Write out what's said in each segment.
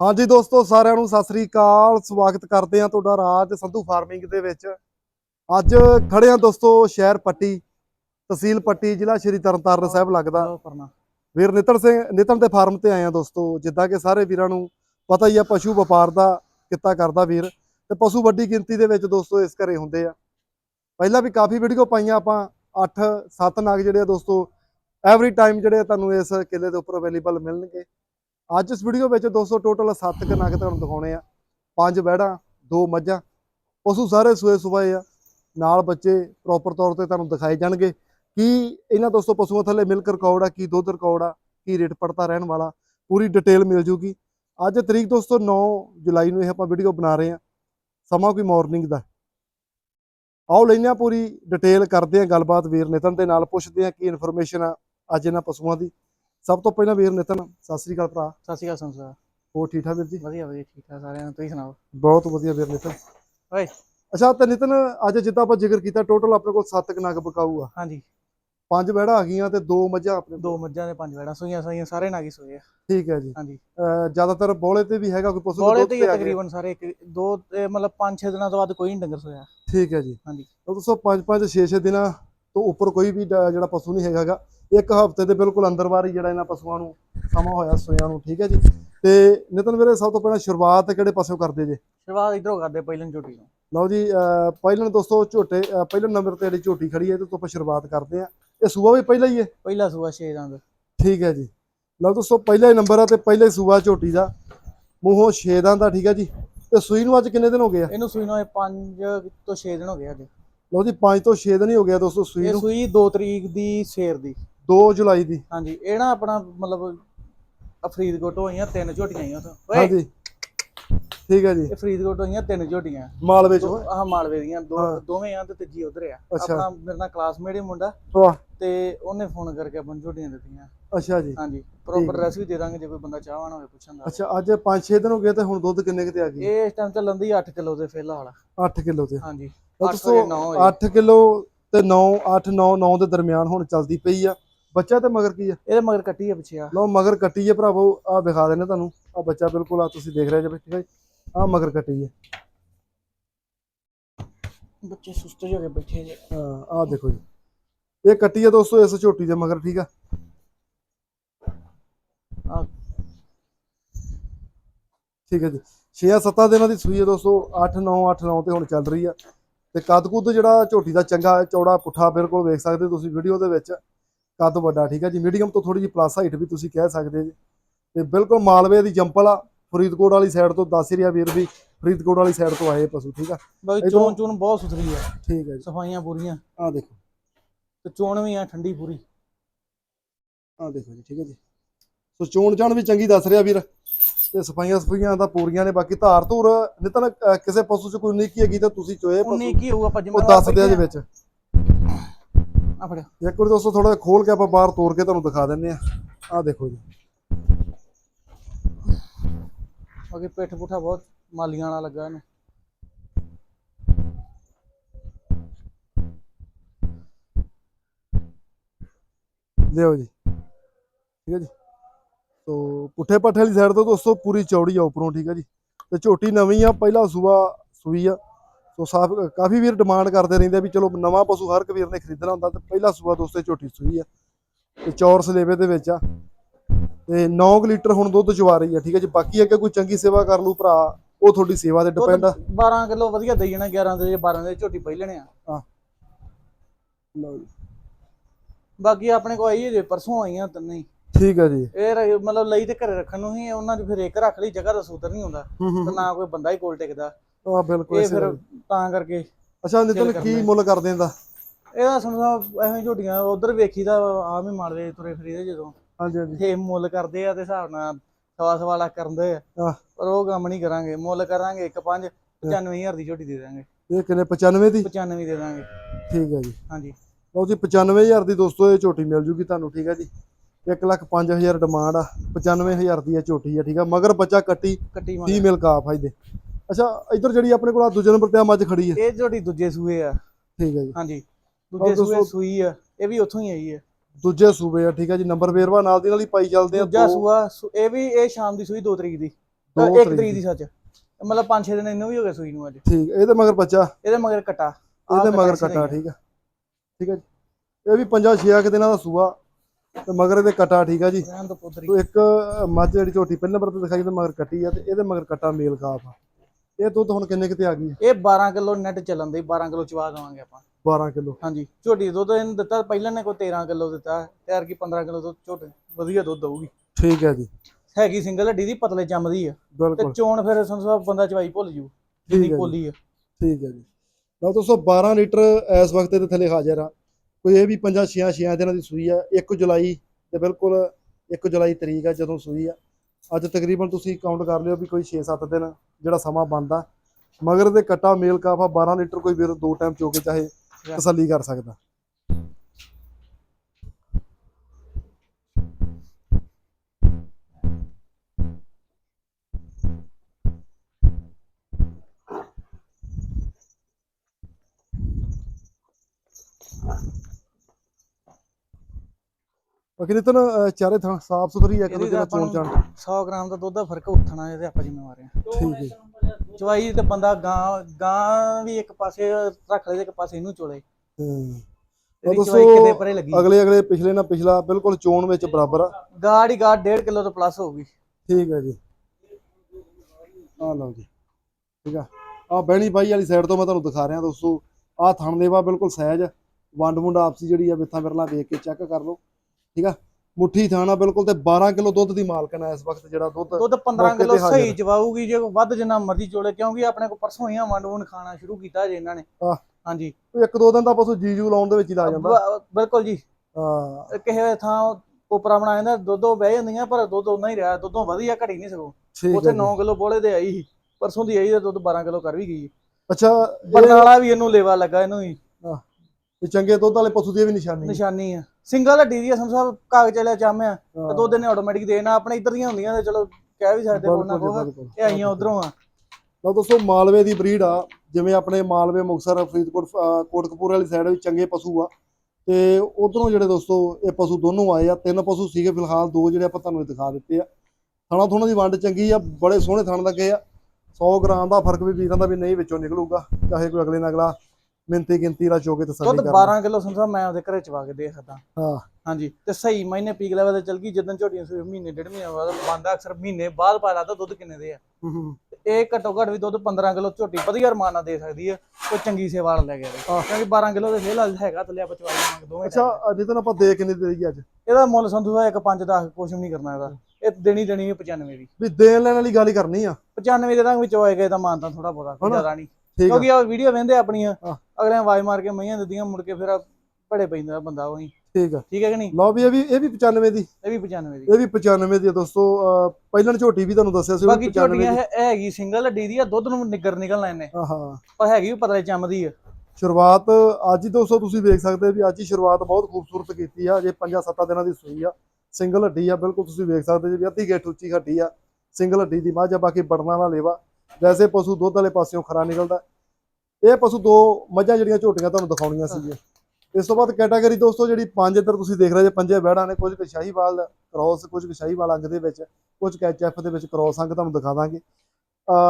ਹਾਂਜੀ ਦੋਸਤੋ ਸਾਰਿਆਂ ਨੂੰ ਸਤਿ ਸ੍ਰੀ ਅਕਾਲ। ਸਵਾਗਤ ਕਰਦੇ ਹਾਂ ਤੁਹਾਡਾ ਰਾਜ ਸੰਧੂ ਫਾਰਮਿੰਗ ਦੇ ਵਿੱਚ। ਅੱਜ ਖੜੇ ਹਾਂ ਦੋਸਤੋ ਸ਼ਹਿਰ ਪੱਟੀ ਤਹਿਸੀਲ ਪੱਟੀ ਜ਼ਿਲ੍ਹਾ ਸ਼੍ਰੀ ਤਰਨਤਾਰਨ ਸਾਹਿਬ ਲੱਗਦਾ। ਵੀਰ ਨਿਤਨ ਸਿੰਘ ਨਿਤਨ ਦੇ ਫਾਰਮ ਤੇ ਆਏ ਆ ਦੋਸਤੋ ਜਿੱਦਾਂ ਕਿ ਸਾਰੇ ਵੀਰਾਂ ਨੂੰ ਪਤਾ ਹੀ ਆ ਪਸ਼ੂ ਵਪਾਰ ਦਾ ਕਿੱਤਾ ਕਰਦਾ ਵੀਰ। ਤੇ ਪਸ਼ੂ ਵੱਡੀ ਗਿਣਤੀ ਦੇ ਵਿੱਚ ਦੋਸਤੋ ਇਸ ਘਰੇ ਹੁੰਦੇ ਆ। ਪਹਿਲਾਂ ਵੀ ਕਾਫੀ ਵੀਡੀਓ ਪਾਈਆਂ ਆਪਾਂ 8 7 ਨਗ ਜਿਹੜੇ ਆ ਦੋਸਤੋ ਐਵਰੀ ਟਾਈਮ ਜਿਹੜੇ ਆ ਤੁਹਾਨੂੰ ਇਸ ਕਿਲੇ ਦੇ ਉੱਪਰ ਅਵੇਲੇਬਲ ਮਿਲਣਗੇ। ਅੱਜ ਇਸ ਵੀਡੀਓ ਵਿੱਚ ਦੋਸਤੋ ਟੋਟਲ 7 ਕ ਨਗ ਤੁਹਾਨੂੰ ਦਿਖਾਉਣੇ ਆ। ਪੰਜ ਬੈੜਾਂ, ਦੋ ਮੱਝਾਂ, ਪਸ਼ੂ ਸਾਰੇ ਸੂਏ ਸੁਬਾਏ ਆ। ਨਾਲ ਬੱਚੇ ਪ੍ਰੋਪਰ ਤੌਰ ਤੇ ਤੁਹਾਨੂੰ ਦਿਖਾਏ ਜਾਣਗੇ ਕੀ ਇਹਨਾਂ ਦੋਸਤੋ ਪਸ਼ੂਆਂ ਥੱਲੇ ਮਿਲਕ ਰਿਕਾਰਡ ਆ, ਕੀ ਦੁੱਧ ਰਿਕਾਰਡ ਆ, ਕੀ ਰੇਟ ਪੜਤਾ ਰਹਿਣ ਵਾਲਾ, ਪੂਰੀ ਡਿਟੇਲ ਮਿਲ ਜੂਗੀ। ਅੱਜ ਤਰੀਕ ਦੋਸਤੋ 9 ਜੁਲਾਈ ਨੂੰ ਇਹ ਆਪਾਂ ਵੀਡੀਓ ਬਣਾ ਰਹੇ ਆ। ਸਮਾਂ ਕੋਈ ਮਾਰਨਿੰਗ ਦਾ। ਆਓ ਲੈਂਦੇ ਹਾਂ ਪੂਰੀ ਡਿਟੇਲ ਕਰਦੇ ਆ ਗੱਲਬਾਤ, ਵੀਰ ਨਿਤਨ ਦੇ ਨਾਲ ਪੁੱਛਦੇ ਆ ਕੀ ਇਨਫੋਰਮੇਸ਼ਨ ਆ ਅੱਜ ਇਹਨਾਂ ਪਸ਼ੂਆਂ ਦੀ। ਸਭ ਤੋਂ ਪਹਿਲਾਂ ਵੀਰ ਨਿਤਨ ਸਤਿ ਸ੍ਰੀ ਅਕਾਲ ਭਰਾ। ਸਤਿ ਸ਼੍ਰੀ ਅਕਾਲ ਸੰਸਾ ਹੋਰ ਠੀਕ ਠਾਕ ਵੀਰ ਜੀ? ਵਧੀਆ ਵਧੀਆ ਠੀਕ ਠਾਕ ਸਾਰਿਆਂ ਨੂੰ ਤੁਸੀਂ ਸੁਣਾਓ? ਬਹੁਤ ਵਧੀਆ ਵੀਰ ਨਿਤਨ। ਓਏ। ਅੱਛਾ ਤੇ ਨਿਤਨ ਅੱਜ ਜਿੱਦਾਂ ਆਪਾਂ ਜ਼ਿਕਰ ਕੀਤਾ ਟੋਟਲ ਆਪਣੇ ਕੋਲ 7 ਨਗ ਬਕਾਊ ਆ ਹਾਂਜੀ। ਪੰਜ ਬੈੜਾ ਆ ਗਈਆਂ ਤੇ ਦੋ ਮੱਝਾਂ ਆਪਣੇ ਦੋ ਮੱਝਾਂ ਦੇ ਪੰਜ ਵੈੜਾਂ ਸੂਈਆਂ ਸੂਈਆਂ ਸਾਰੇ ਨਾਗੀ ਸੂਏ ਆ। ਠੀਕ ਹੈ ਜੀ। ਹਾਂਜੀ। ਅਹ ਜ਼ਿਆਦਾਤਰ ਬੋਲੇ ਤੇ ਵੀ ਹੈਗਾ ਕੋਈ ਪਸ਼ੂ ਬੋਲੇ ਤੇ ਹੀ ਆ। ਤਕਰੀਬਨ ਸਾਰੇ ਇੱਕ ਦੋ ਤੇ ਮਤਲਬ 5-6 ਦਿਨਾਂ ਤੋਂ ਬਾਅਦ ਕੋਈ ਨਹੀਂ ਡੰਗਰ ਸੋਇਆ। ਠੀਕ ਹੈ ਜੀ। ਹਾਂਜੀ। ਤਾਂ ਦੋਸਤੋ 5 5 6 6 ਦਿਨਾਂ ਤੋਂ ਉੱਪਰ ਕੋਈ ਵੀ ਡ- ਜਿਹੜਾ ਪਸ਼ੂ ਨਹੀਂ ਹੈਗਾਗਾ ਇੱਕ ਹਫ਼ਤੇ ਦੇ ਬਿਲਕੁਲ ਅੰਦਰ ਬਾਹਰ ਹੀ ਜਿਹੜਾ ਇਹਨਾਂ ਪਸ਼ੂਆਂ ਨੂੰ ਸਮਾਂ ਹੋਇਆ ਸੋਇਆਂ ਨੂੰ ਠੀਕ ਹੈ ਜੀ? ਤੇ ਨਿਤਨ ਵੀਰੇ ਸਭ ਤੋਂ ਪਹਿਲਾਂ ਸ਼ੁਰੂਆਤ ਕਿਹੜੇ ਪਾਸਿਓਂ ਕਰਦੇ ਜੇ? ਸ਼ੁਰੂਆਤ ਇਧਰੋਂ ਕਰਦੇ ਪਹਿਲਾਂ ਝੋਟੀ ਨੂੰ ਲਓ ਜੀ ਪਹਿਲਾਂ ਦੋਸਤੋ ਝੋਟੇ ਪਹਿਲੇ ਨੰਬਰ ਤੇ ਜਿਹੜੀ ਝੋਟੀ ਖੜੀ ਹੈ ਇਹਦੇ ਤੋਂ ਆਪਾਂ ਸ਼ੁਰੂਆਤ ਕਰਦੇ ਆ ਇਹ ਸੂਆ ਵੀ ਪਹਿਲਾ ਹੀ ਹੈ? ਪਹਿਲਾ ਸੂਆ 6 ਦੰਦ। ਠੀਕ ਹੈ ਜੀ। ਲਓ ਦੋਸਤੋ ਪਹਿਲਾ ਹੀ ਨੰਬਰ ਆ ਤੇ ਪਹਿਲੇ ਸੂਆ ਝੋਟੀ ਦਾ। ਮੂੰਹੋਂ ਛੇਦਾਂ ਦਾ ਠੀਕ ਹੈ ਜੀ? ਤੇ ਸੂਈ ਨੂੰ ਅੱਜ ਕਿੰਨੇ ਦਿਨ ਹੋ ਗਏ ਆ? ਇਹਨੂੰ ਸੂਈ ਨੂੰ 5 ਤੋਂ 6 ਦਿਨ ਹੋ ਗਏ ਅੱਜ। ਲਓ ਜੀ 5 ਤੋਂ 6 ਦਿਨ ਹੀ ਹੋ ਗਿਆ ਦੋਸਤੋ ਸੂਈ ਇਹ ਨੂੰ। ਸੂਈ 2 ਤਰੀਕ ਦੀ ਸੇਰ ਦੀ। 2 ਜੁਲਾਈ ਦੀ। ਹਾਂਜੀ ਇਹ ਨਾ ਆਪਣਾ ਮਤਲਬ ਫਰੀਦਕੋਟ ਹੋਈਆਂ ਤਿੰਨ ਝੋਟੀਆਂ ਆਈਆਂ ਉਥੋਂ। ਓਏ! ਹਾਂਜੀ। ਠੀਕ ਹੈ ਜੀ। ਇਹ ਫਰੀਦਕੋਟ ਹੋਈਆਂ ਤਿੰਨ ਝੋਟੀਆਂ। ਮਾਲਵੇ ਚੋਂ। ਆਹ ਮਾਲਵੇ ਦੀਆਂ। ਦੋਵੇਂ ਆ ਤੇ ਤੀਜੀ ਉਧਰ ਆ। ਆਪਣਾ ਮੇਰੇ ਨਾਲ ਕਲਾਸਮੇਟ ਹੀ ਮੁੰਡਾ। ਵਾਹ। ਤੇ ਉਹਨੇ ਫੋਨ ਕਰਕੇ ਆਪਾਂ ਝੋਟੀਆਂ ਦਿੱਤੀਆਂ। ਅੱਛਾ ਜੀ। ਹਾਂਜੀ ਪ੍ਰੋਪਰ ਐਡਰੈਸ ਵੀ ਦੇ ਦਾਂਗੇ ਜੇ ਕੋਈ ਬੰਦਾ ਚਾਹਵਾਨਾ ਹੋਵੇ ਪੁੱਛਣ ਦਾ। ਅੱਛਾ ਅੱਜ 5-6 ਦਿਨ ਹੋ ਗਏ ਤੇ ਹੁਣ ਦੁੱਧ ਕਿੰਨੇ ਕਿਤੇ ਆ ਗਈ? ਇਹ ਇਸ ਟਾਈਮ ਚੱਲਣ ਦੀ 8 ਕਿਲੋ ਦੇ ਫਿਲਹਾਲ 8 ਕਿਲੋ ਤੇ। ਹਾਂਜੀ। ਤਾਂ ਅੱਠ ਦੋਸਤੋ ਵਜੇ ਨੌ ਵਜੇ। 8 ਕਿਲੋ ਤੇ 9 8 9 9 ਦੇ ਦਰਮਿਆਨ ਹੁਣ ਚੱਲਦੀ ਪਈ ਆ। ਬੱਚਾ ਤੇ ਮਗਰ ਕੀ ਆ? ਇਹਦੇ ਮਗਰ ਕੱਟੀ ਆ ਪਿੱਛੇ ਆ। ਲਓ ਮਗਰ ਕੱਟੀ ਹੈ ਭਰਾਵੋ ਆ ਵਿਖਾ ਦਿੰਦੇ ਤੁਹਾਨੂੰ। ਆ ਬੱਚਾ ਬਿਲਕੁਲ ਆ ਤੁਸੀਂ ਦੇਖ ਰਹੇ ਜੇ ਠੀਕ ਹੈ ਆ ਮਗਰ ਕੱਟੀ ਹੈ ਬੱਚੇ ਸੁਸਤ ਹੋ ਕੇ ਬੈਠੇ ਜੇ। ਹਾਂ ਆ ਦੇਖੋ ਜੀ। ਇਹ ਕੱਟੀ ਹੈ ਦੋਸਤੋ ਇਸ ਝੋਟੀ ਦੇ ਮਗਰ ਠੀਕ ਆ? ਆ ਠੀਕ ਹੈ ਜੀ। 6-7 ਦਿਨਾਂ ਦੀ ਸੂਈ ਹੈ ਦੋਸਤੋ 8-9 8-9 ਤੇ ਹੁਣ ਚੱਲ ਰਹੀ ਆ। ਤੇ ਕੱਦ ਕੁੱਦ ਜਿਹੜਾ ਝੋਟੀ ਦਾ ਚੰਗਾ ਚੌੜਾ ਪੁੱਠਾ ਬਿਲਕੁਲ ਵੇਖ ਸਕਦੇ ਤੁਸੀਂ ਵੀਡੀਓ ਦੇ ਵਿੱਚ। ਕੱਦ ਵੱਡਾ ਠੀਕ ਹੈ ਜੀ? ਮੀਡੀਅਮ ਤੋਂ ਥੋੜੀ ਜਿਹੀ ਪਲੱਸ ਹਾਈਟ ਵੀ ਤੁਸੀਂ ਕਹਿ ਸਕਦੇ ਜੀ। ਤੇ ਬਿਲਕੁਲ ਮਾਲਵੇ ਦੀ ਜੰਪਲ ਆ ਫਰੀਦਕੋਟ ਵਾਲੀ ਸਾਈਡ ਤੋਂ ਦੱਸ ਰਿਹਾ ਵੀਰ ਵੀ ਫਰੀਦਕੋਟ ਵਾਲੀ ਸਾਈਡ ਤੋਂ ਆਏ ਪਸ਼ੂ ਠੀਕ ਆ? ਇੱਧਰੋਂ- ਚੋਣ ਚੋਣ ਬਹੁਤ ਸੁਥਰੀ ਆ। ਠੀਕ ਹੈ ਜੀ। ਸਫਾਈਆਂ ਪੂਰੀਆਂ। ਆ ਦੇਖੋ। ਤੇ ਚੋਣ ਵੀ ਆ ਠੰਡੀ ਪੂਰੀ। ਆ ਦੇਖੋ ਜੀ ਠੀਕ ਹੈ ਜੀ। ਸੋ ਚੋਣ ਚਾਣ ਵੀ ਚੰਗੀ ਦੱਸ ਰਿਹਾ ਵੀਰ। ਤੇ ਸਫਾਈਆਂ ਸਫਾਈਆਂ ਤਾਂ ਪੂਰੀਆਂ ਨੇ ਬਾਕੀ ਧਾਰ ਧੂਰ ਨਿਤਨ ਕਿਸੇ ਪਸ਼ੂ 'ਚ ਕੋਈ ਨਿੱਕੀ ਹੈਗੀ ਤਾਂ ਤੁਸੀਂ ਚੋਏ ਪਸ਼ੂ। ਕੀ ਹੋਊ ਆਪਾਂ ਉਹ ਜਿੰਨਾ ਦੱਸ ਦਿਆ ਜੀ ਵਿੱਚ। ਆ ਫੜਿਓ। ਇੱਕ ਵਾਰ ਦੋਸਤੋ ਥੋੜਾ ਖੋਲ ਕੇ ਆਪਾਂ ਬਾਹਰ ਤੋੜ ਕੇ ਤੁਹਾਨੂੰ ਦਿਖਾ ਦਿੰਨੇ ਆ ਆ ਦੇਖੋ ਜੀ। ਬਾਕੀ ਪਿੱਠ ਪੁੱਠਾ ਬਹੁਤ ਮਾਲੀਆਂ ਵਾਲਾ ਲੱਗਾ ਇਹਨੂੰ। ਲਿਓ ਜੀ। ਠੀਕ ਹੈ ਜੀ। ਸੋ ਪੁੱਠੇ ਪੱਠੇ ਵਾਲੀ ਸਾਈਡ ਤੋਂ ਦੋਸਤੋ ਪੂਰੀ ਚੌੜੀ ਆ ਉੱਪਰੋਂ ਠੀਕ ਹੈ ਜੀ। ਤੇ ਝੋਟੀ ਨਵੀਂ ਆ ਪਹਿਲਾ ਸੂਆ ਸੂਈ ਆ। ਸੋ ਸਾਫ਼ ਕਾਫੀ ਵੀਰ ਡਿਮਾਂਡ ਕਰਦੇ ਰਹਿੰਦੇ ਆ ਵੀ ਚਲੋ ਨਵਾਂ ਪਸ਼ੂ ਹਰ ਇੱਕ ਵੀਰ ਨੇ ਖਰੀਦਣਾ ਹੁੰਦਾ ਤੇ ਪਹਿਲਾ ਸੂਆ ਦੋਸਤੋ ਝੋਟੀ ਸੂਈ ਆ ਤੇ ਚੌਰ ਸਲੇਵੇ ਦੇ ਵਿੱਚ ਆ। ਤੇ 9 ਲੀਟਰ ਹੁਣ ਦੁੱਧ ਚਵਾ ਰਹੀ ਆ ਠੀਕ ਹੈ ਜੀ। ਬਾਕੀ ਅੱਗੇ ਕੋਈ ਚੰਗੀ ਸੇਵਾ ਕਰ ਲੂ ਭਰਾ ਉਹ ਤੁਹਾਡੀ ਸੇਵਾ ਤੇ ਡਿਪੈਂਡ ਆ। 12 ਕਿਲੋ ਵਧੀਆ ਦੇਈ ਜਾਣਾ 11 ਦੇ ਜੇ 12 ਦੇ ਝੋਟੀ ਪਹਿਲਣੇ ਆ। ਲਓ ਜੀ। ਬਾਕੀ ਆਪਣੇ ਕੋਲ ਆਈ ਜੇ ਪਰਸੋਂ ਆਈਆਂ ਤਾਂ ਨਹੀਂ ਠੀਕ ਹੈ ਜੀ। ਇਹ ਮਤਲਬ ਲਈ ਤੇ ਘਰੇ ਰੱਖਣ ਨੂੰ ਹੀ ਉਹਨਾਂ ਦੀ ਫਿਰ ਇੱਕ ਰੱਖ ਲਈ ਜਗ੍ਹਾ ਦਾ ਸੂਤਰ ਨਹੀਂ ਹੁੰਦਾ। ਹੂੰ ਹੂੰ ਤੇ ਨਾ ਕੋਈ ਬੰਦਾ ਹੀ ਕੋਲ ਟਿਕਦਾ। ਆ ਬਿਲਕੁਲ ਇਹ ਫਿਰ। ਤਾਂ ਕਰਕੇ ਅੱਛਾ ਨਿਤਨ ਕੀ ਹੈ। ਮੁੱਲ ਕਰਦੇ ਇਹਦਾ ਇਹਦਾ ਸੁਣਦਾ ਐਵੇਂ ਝੋਟੀਆਂ ਉਧਰ ਵੇਖੀਦਾ ਆ ਵੀ ਮਾਲਵੇ ਤੁਰੇ ਫਰੀਦੇ ਜਦੋਂ। ਹਾਂਜੀ ਹਾਂਜੀ। ਤੇ ਮੁੱਲ ਕਰਦੇ ਆ ਤੇ ਹਿਸਾਬ ਨਾਲ ਸਵਾ ਸਵਾ ਲੱਖ ਕਰਦੇ ਆ। ਪਰ ਉਹ ਕੰਮ ਨਹੀਂ ਕਰਾਂਗੇ ਮੁੱਲ ਕਰਾਂਗੇ 1 5 95000 ਦੀ ਝੋਟੀ ਦੇ ਦਾਂਗੇ। ਇਹ ਕਿੰਨੇ 95 ਦੀ? 95 ਦੇ ਦਾਂਗੇ। ਠੀਕ ਹੈ ਜੀ। ਹਾਂਜੀ। ਲਓ ਜੀ 95000 ਦੀ ਦੋਸਤੋ ਇਹ ਝੋਟੀ ਮਿਲ ਜੂਗੀ ਤੁਹਾਨੂੰ ਠੀਕ ਹੈ ਜੀ। 1 ਲੱਖ 5000 ਡਿਮਾਂਡ ਆ 95000 ਦੀ ਇਹ ਝੋਟੀ ਆ ਠੀਕ ਆ। ਮਗਰ ਬੱਚਾ ਕੱਟੀ ਕੱਟੀ ਮੰਗ ਫੀਮੇਲ ਕਾਫ ਆ ਇਹਦੇ। ਅੱਛਾ ਇੱਧਰ ਜਿਹੜੀ ਆਪਣੇ ਕੋਲ ਆ ਦੂਜੇ ਨੰਬਰ ਤੇ ਆ ਮੱਝ ਖੜੀ ਆ ਇਹ ਝੋਟੀ ਦੂਜੇ ਸੂਏ ਆ। ਠੀਕ ਹੈ ਜੀ। ਹਾਂਜੀ ਦੂਜੇ ਸੂਏ ਸੂਈ ਆ ਇਹ ਵੀ ਉੱਥੋਂ ਹੀ ਆਈ ਆ। ਦੂਜੇ ਸੂਬੇ ਆ ਠੀਕ ਹੈ ਜੀ ਨੰਬਰ ਵੇਰਵਾ ਨਾਲ ਦੀ ਨਾਲ ਹੀ ਪਾਈ ਚੱਲਦੇ ਆ ਦੂਜਾ ਸੂਆ ਇਹ ਵੀ ਇਹ ਸ਼ਾਮ ਦੀ ਸੂਈ 2 ਤਰੀਕ ਦੀ। ਦੋ ਇੱਕ ਤਰੀਕ ਤਰੀਕ ਦੀ ਸੱਚ। ਮਤਲਬ 5-6 ਦਿਨ ਇਹਨੂੰ ਵੀ ਹੋ ਗਏ ਸੂਈ ਨੂੰ ਅੱਜ। ਠੀਕ ਇਹਦੇ ਮਗਰ ਬੱਚਾ। ਇਹਦੇ ਮਗਰ ਕਟਾ। ਇਹਦੇ ਮਗਰ ਕਟਾ ਠੀਕ ਆ। ਠੀਕ ਹੈ। ਜੀ। ਇਹ ਵੀ 5-6 ਕੁ ਦਿਨਾਂ ਦਾ ਸੂਆ। ਤੇ ਮਗਰ ਇਹਦੇ ਕਟਾ ਠੀਕ ਆ ਜੀ। ਇੱਕ ਮੱਝ ਜਿਹੜੀ ਝੋਟੀ ਪਹਿਲੇ ਨੰਬਰ ਤੇ ਦਿਖਾਈ ਤੇ ਮਗਰ ਕੱਟੀ ਆ ਤੇ ਇਹਦੇ ਮਗਰ ਕਟਾ ਮੇਲ ਕਾਫ ਆ। ਇਹ ਦੁੱਧ ਹੁਣ ਕਿੰਨੇ ਕਿਤੇ ਆ ਗਈ? ਇਹ 12 ਕਿਲੋ ਨੈਟ ਚੱਲਣ ਦੇ 12 ਕਿਲੋ ਚਵਾ ਦਵਾਂਗੇ ਆਪਾਂ। 12 ਕਿਲੋ। ਹਾਂਜੀ ਝੋਟੀ ਦੁੱਧ ਇਹਨੂੰ ਦਿੱਤਾ ਪਹਿਲਾਂ ਨੇ ਕੋਈ 13 ਕਿਲੋ ਦਿੱਤਾ ਤਿਆਰ ਕੀ 15 ਕਿਲੋ ਦੁੱਧ ਝੋਟੀ ਵਧੀਆ ਦੁੱਧ ਦਊਗੀ। ਠੀਕ ਹੈ ਜੀ। ਹੈਗੀ ਸਿੰਗਲ ਹੱਡੀ ਦੀ ਪਤਲੇ ਚੰਮਦੀ ਆ। ਤੇ ਬਿਲਕੁਲ। ਚੋਣ ਫਿਰ ਸਾਹਿਬ ਬੰਦਾ ਚਵਾਈ ਭੁੱਲ ਜੂ ਠੀਕ ਹੈ ਜਿੰਨੀ ਜੀ। ਆ। ਠੀਕ ਹੈ ਜੀ। ਲਓ ਦੋਸਤੋ 12 ਲੀਟਰ ਇਸ ਵਕਤ ਇਹਦੇ ਥੱਲੇ ਹਾਜ਼ਰ ਆ। ਕੋਈ ਇਹ ਵੀ 5 6 6 ਦਿਨਾਂ ਦੀ ਸੂਈ ਆ 1 ਜੁਲਾਈ ਤੇ ਬਿਲਕੁਲ 1 ਜੁਲਾਈ ਤਰੀਕ ਆ ਜਦੋਂ ਸੂਈ ਆ। ਅੱਜ ਤਕਰੀਬਨ ਤੁਸੀਂ ਕਾਊਂਟ ਕਰ ਲਿਓ ਵੀ ਕੋਈ 6-7 ਦਿਨ ਜਿਹੜਾ ਸਮਾਂ ਬੰਦਾ ਮਗਰ ਦੇ ਕਟਾ ਮੇਲ ਕਾਫਾ 12 ਲੀਟਰ ਕੋਈ ਵੀਰ ਦੋ ਟਾਈਮ ਚੋ ਕੇ ਚਾਹੇ ਤਸੱਲੀ ਕਰ ਸਕਦਾ। ਬਾਕੀ ਨਿਤਨ ਅਹ, ਚਾਰੇ ਥਾਂ ਸਾਫ਼ ਸੁਥਰੀ ਆ ਕਿਤੇ ਜਿਹੜਾ ਚੋਣ ਚਾਣ 100 ਗ੍ਰਾਮ ਦਾ ਦੁੱਧ ਦਾ ਫ਼ਰਕ ਉੱਠਣਾ ਇਹਦੇ ਆਪਾਂ ਜ਼ਿੰਮੇਵਾਰ ਆ ਠੀਕ ਹੈ। ਚਵਾਈ ਤੇ ਬੰਦਾ ਗਾਂ ਗਾਂ ਵੀ ਇੱਕ ਪਾਸੇ ਰੱਖ ਲੈ ਤੇ ਇੱਕ ਪਾਸੇ ਇਹਨੂੰ ਚੋਲੇ। ਹੂੰ। ਦੋਸਤੋ, ਅਗਲੇ ਅਗਲੇ ਪਿਛਲੇ ਨਾਲ ਪਿਛਲਾ ਬਿਲਕੁਲ ਚੋਣ ਵਿੱਚ ਬਰਾਬਰ ਆ। ਗਾੜ ਹੀ ਗਾੜ 1.5 ਕਿਲੋ ਤੋਂ ਪਲੱਸ ਹੋਊਗੀ ਠੀਕ ਹੈ ਜੀ। ਆ ਲਓ ਜੀ। ਠੀਕ ਆ। ਆ ਬਹਿਣੀ ਬਾਈ ਵਾਲੀ ਸਾਈਡ ਤੋਂ ਮੈਂ ਤੁਹਾਨੂੰ ਦਿਖਾ ਰਿਹਾ ਦੋਸਤੋ। ਆ ਥਣ ਦੇਵਾ ਬਿਲਕੁਲ ਸਹਿਜ ਵੰਡ ਵੁੰਡ ਆਪਸੀ ਜਿਹੜੀ ਆ ਬਿੱਥਾਂ ਬਿਰਲਾ ਵੇਖ ਕੇ ਚੈੱਕ ਕਰ ਲਓ। ਠੀਕ ਆ? ਮੁੱਠੀ ਥਾਣਾ ਬਿਲਕੁਲ ਤੇ 12 ਕਿਲੋ ਦੁੱਧ ਦੀ ਮਾਲਕਣ ਆ ਇਸ ਵਕਤ ਜਿਹੜਾ ਦੁੱਧ ਦੁੱਧ 15 ਮੌਕੇ ਕਿਲੋ ਤੇ। ਸਹੀ ਚਵਾਊਗੀ ਜੇ ਵੱਧ ਜਿੰਨਾ ਮਰਜ਼ੀ ਚੋਲੇ ਕਿਉਂਕਿ ਆਪਣੇ ਕੋਲ ਪਰਸੋਂ ਹੀ ਆ ਵੰਡ ਖਾਣਾ ਸ਼ੁਰੂ ਕੀਤਾ ਜੇ ਇਹਨਾਂ ਨੇ। ਹਾਂਜੀ। ਇੱਕ ਦੋ ਦਿਨ ਦਾ ਪਸ਼ੂ ਜੀਜੂ ਲਾਉਣ ਦੇ ਵਿੱਚ ਹੀ ਲਾ ਜਾਂਦਾ। ਬਿਲਕੁਲ ਜੀ। ਹਾਂ। ਕਿਸੇ ਥਾਂ ਉਪਰਾ ਬਣਾ ਜਾਂਦਾ ਦੁੱਧੋਂ ਬਹਿ ਜਾਂਦੀਆਂ ਪਰ ਦੁੱਧ ਉਨਾ ਹੀ ਰਿਹਾ ਦੁੱਧੋਂ ਵਧੀਆ ਘਟੀ ਨਹੀਂ ਸਕੋ ਉੱਥੇ ਹੈ 9 ਕਿਲੋ ਬੋਲੇ ਦੇ ਆਈ ਸੀ ਪਰਸੋਂ ਦੀ ਆਈ ਤੇ ਦੁੱਧ 12 ਕਿਲੋ ਕਰ ਵੀ ਗਈ ਅੱਛਾ ਬਰਨਾਲਾ ਵੀ ਇਹਨੂੰ ਲੇਵਾ ਲੱਗਾ ਇਹਨੂੰ ਹੀ। ਇਹ ਚੰਗੇ ਦੁੱਧ ਵਾਲੇ ਪਸ਼ੂ ਦੀ ਵੀ ਨਿਸ਼ਾਨੀ ਹੈ। ਨਿਸ਼ਾਨੀ ਆ ਸਿੰਗਲ ਹੱਡੀ ਦੀ ਸੰਸਾ ਕਾਗਜ਼ ਵਾਲਿਆ ਚਾਮਿਆ ਤੇ ਦੋ ਦਿਨ ਆਟੋਮੈਟਿਕ ਦੇਣਾ ਆਪਣੇ ਇੱਧਰ ਦੀਆਂ ਹੁੰਦੀਆਂ ਤੇ ਚਲੋ ਕਹਿ ਵੀ ਸਕਦੇ ਬਿਲਕੁਲ ਕੋਲ ਬਿਲਕੁਲ। ਇਹ ਆਈਆਂ ਉਧਰੋਂ ਆ। ਲਓ ਦੋਸਤੋ ਮਾਲਵੇ ਦੀ ਬਰੀਡ ਆ ਜਿਵੇਂ ਆਪਣੇ ਮਾਲਵੇ ਮੁਕਤਸਰ ਫਰੀਦਕੋਟ ਅਹ ਕੋਟਕਪੂਰ ਵਾਲੀ ਸਾਈਡ ਵੀ ਚੰਗੇ ਪਸ਼ੂ ਆ। ਤੇ ਉਧਰੋਂ ਜਿਹੜੇ ਦੋਸਤੋ ਇਹ ਪਸ਼ੂ ਦੋਨੋਂ ਆਏ ਆ ਤਿੰਨ ਪਸ਼ੂ ਸੀਗੇ ਫਿਲਹਾਲ ਦੋ ਜਿਹੜੇ ਆਪਾਂ ਤੁਹਾਨੂੰ ਦਿਖਾ ਦਿੱਤੇ ਆ। ਥਣਾ ਥੋਣਾ ਦੀ ਵੰਡ ਚੰਗੀ ਆ ਬੜੇ ਸੋਹਣੇ ਥਣ ਲੱਗੇ ਆ। 100 ਗ੍ਰਾਮ ਦਾ ਫ਼ਰਕ ਵੀ ਵੀਰਾਂ ਦਾ ਵੀ ਨਹੀਂ ਵਿੱਚੋਂ ਨਿਕਲੂਗਾ ਚਾਹੇ ਕੋਈ ਅਗਲੇ ਨਾਲ ਅਗਲਾ ਮਿੰਤੀ ਗਿਣਤੀ ਦਾ ਚੋਕੇ ਤਸੱਲੀ ਦੁੱਧ ਕਰ 12 ਕਿਲੋ ਸੰਸਾ ਮੈਂ ਉਹਦੇ ਘਰੇ ਚਵਾ ਕੇ ਦੇ ਸਕਦਾ। ਹਾਂ। ਹਾਂਜੀ ਤੇ ਸਹੀ ਮਹੀਨੇ ਪੀਕ ਲੈਵਲ ਤੇ ਚਲ ਗਈ ਜਦੋਂ ਝੋਟੀਆਂ ਸੂਈ ਮਹੀਨੇ ਡੇਢ ਮਹੀਨੇ ਬਾਅਦ ਬੰਦਾ ਅਕਸਰ ਮਹੀਨੇ ਬਾਅਦ ਪਾ ਲਾਦਾ ਦੁੱਧ ਕਿੰਨੇ ਦੇ ਆ। ਇਹ ਘੱਟੋ ਘੱਟ ਵੀ ਦੁੱਧ 15 ਕਿਲੋ ਝੋਟੀ ਵਧੀਆ ਰਮਾਨ ਨਾਲ ਦੇ ਸਕਦੀ ਹੈ ਕੋਈ ਚੰਗੀ ਸੇਵਾ ਲੈ ਗਿਆ। ਕਿਉਂਕਿ 12 ਕਿਲੋ ਦੇ ਫੇਲ ਹੈਗਾ ਥੱਲੇ ਆਪਾਂ ਚਵਾਈ ਮੰਗ ਦੋਵੇਂ ਅੱਛਾ ਜਿੱਦਨ ਆਪਾਂ ਦੇ ਕਿੰਨੇ ਦੇ ਦਈਏ ਅੱਜ? ਇਹਦਾ ਮੁੱਲ ਸੰਧੂ ਹੈ ਇੱਕ 5 10 ਕੁਛ ਵੀ ਨਹੀਂ ਕਰਨਾ ਇਹਦਾ। ਇਹ ਦੇਣੀ ਦੇਣੀ ਹੈ 95 ਦੀ ਵੀ ਦੇਣ ਲੈਣ ਵਾਲੀ ਗੱਲ ਹੀ ਕਰਨੀ ਆ। 95 ਦੇ ਰੰਗ ਵਿੱਚ ਹੋਏ ਗਏ ਤਾਂ ਮਾਨਤਾ ਥੋੜਾ ਬਹੁਤਾ? ਜ਼ਿਆਦਾ ਨਹੀਂ। ਆ ਕਿਉਂਕਿ ਆ ਵੀਡੀਓ ਵੇਂਦੇ ਆਪਣੀਆਂ। ਅਗਲੇ ਆਵਾਜ਼ ਮਾਰ ਕੇ ਮਈਆਂ ਦਿੱਤੀਆਂ ਮੁੜ ਕੇ ਫਿਰ ਬੜੇ ਪੈਂਦਾ ਬੰਦਾ ਉਹੀ। ਠੀਕ ਆ। ਠੀਕ ਹੈ ਕਿ ਨਹੀਂ? ਲਓ ਵੀ ਇਹ ਵੀ ਇਹ ਵੀ 95 ਦੀ। ਇਹ ਵੀ 95 ਦੀ। ਇਹ ਵੀ 95 ਦੀ ਆ ਦੋਸਤੋ। ਪਹਿਲਾਂ ਝੋਟੀ ਵੀ ਤੁਹਾਨੂੰ ਦੱਸਿਆ ਸੀ ਬਾਕੀ 95 ਝੋਟੀਆਂ ਇਹ ਹੈਗੀ ਸਿੰਗਲ ਹੱਡੀ ਦੀ ਆ ਦੁੱਧ ਨੂੰ ਨਿੱਗਰ ਨਿਕਲਣਾ ਇਹਨੇ। ਹਾਂ ਹਾਂ। ਪਰ ਹੈਗੀ ਵੀ ਪਤਲੇ ਚੰਮਦੀ ਆ। ਸ਼ੁਰੂਆਤ ਅੱਜ ਹੀ ਦੋਸਤੋ ਤੁਸੀਂ ਵੇਖ ਸਕਦੇ ਵੀ ਅੱਜ ਹੀ ਸ਼ੁਰੂਆਤ ਬਹੁਤ ਖੂਬਸੂਰਤ ਕੀਤੀ ਆ। ਜੇ 5-7 ਦਿਨਾਂ ਦੀ ਸੂਈ ਆ। ਸਿੰਗਲ ਹੱਡੀ ਆ ਬਿਲਕੁਲ ਤੁਸੀਂ ਵੇਖ ਸਕਦੇ ਜੀ ਵੀ ਅੱਧੀ ਗੇਠ ਉੱਚੀ ਹੱਡੀ ਆ। ਸਿੰਗਲ ਹੱਡੀ ਦੀ ਮੱਝ ਆ ਬਾਕੀ ਬੜਨਾ ਵਾਲਾ ਲੇਵਾ। ਵੈਸੇ ਪਸ਼ੂ ਦੁੱਧ ਵਾਲੇ ਪਾਸਿਓਂ ਖਰਾ ਨਿਕਲਦਾ। ਇਹ ਪਸ਼ੂ ਦੋ ਮੱਝਾਂ ਜਿਹੜੀਆਂ ਝੋਟੀਆਂ ਤੁਹਾਨੂੰ ਦਿਖਾਉਣੀਆਂ ਸੀਗੀਆਂ। ਇਸ ਤੋਂ ਬਾਅਦ ਕੈਟਾਗਰੀ ਦੋਸਤੋ ਜਿਹੜੀ ਪੰਜ ਇੱਧਰ ਤੁਸੀਂ ਦੇਖ ਰਹੇ ਜੇ ਪੰਜੇ ਬੈੜਾਂ ਨੇ ਕੁਝ ਕੁ ਸ਼ਾਹੀਵਾਲ ਕ੍ਰੋਸ ਕੁਝ ਕੁ ਸ਼ਾਹੀਵਾਲ ਅੰਗ ਦੇ ਵਿੱਚ ਕੁਝ ਐਚਐਫ ਦੇ ਵਿੱਚ ਕ੍ਰੋਸ ਅੰਗ ਤੁਹਾਨੂੰ ਦਿਖਾ ਦਾਂਗੇ।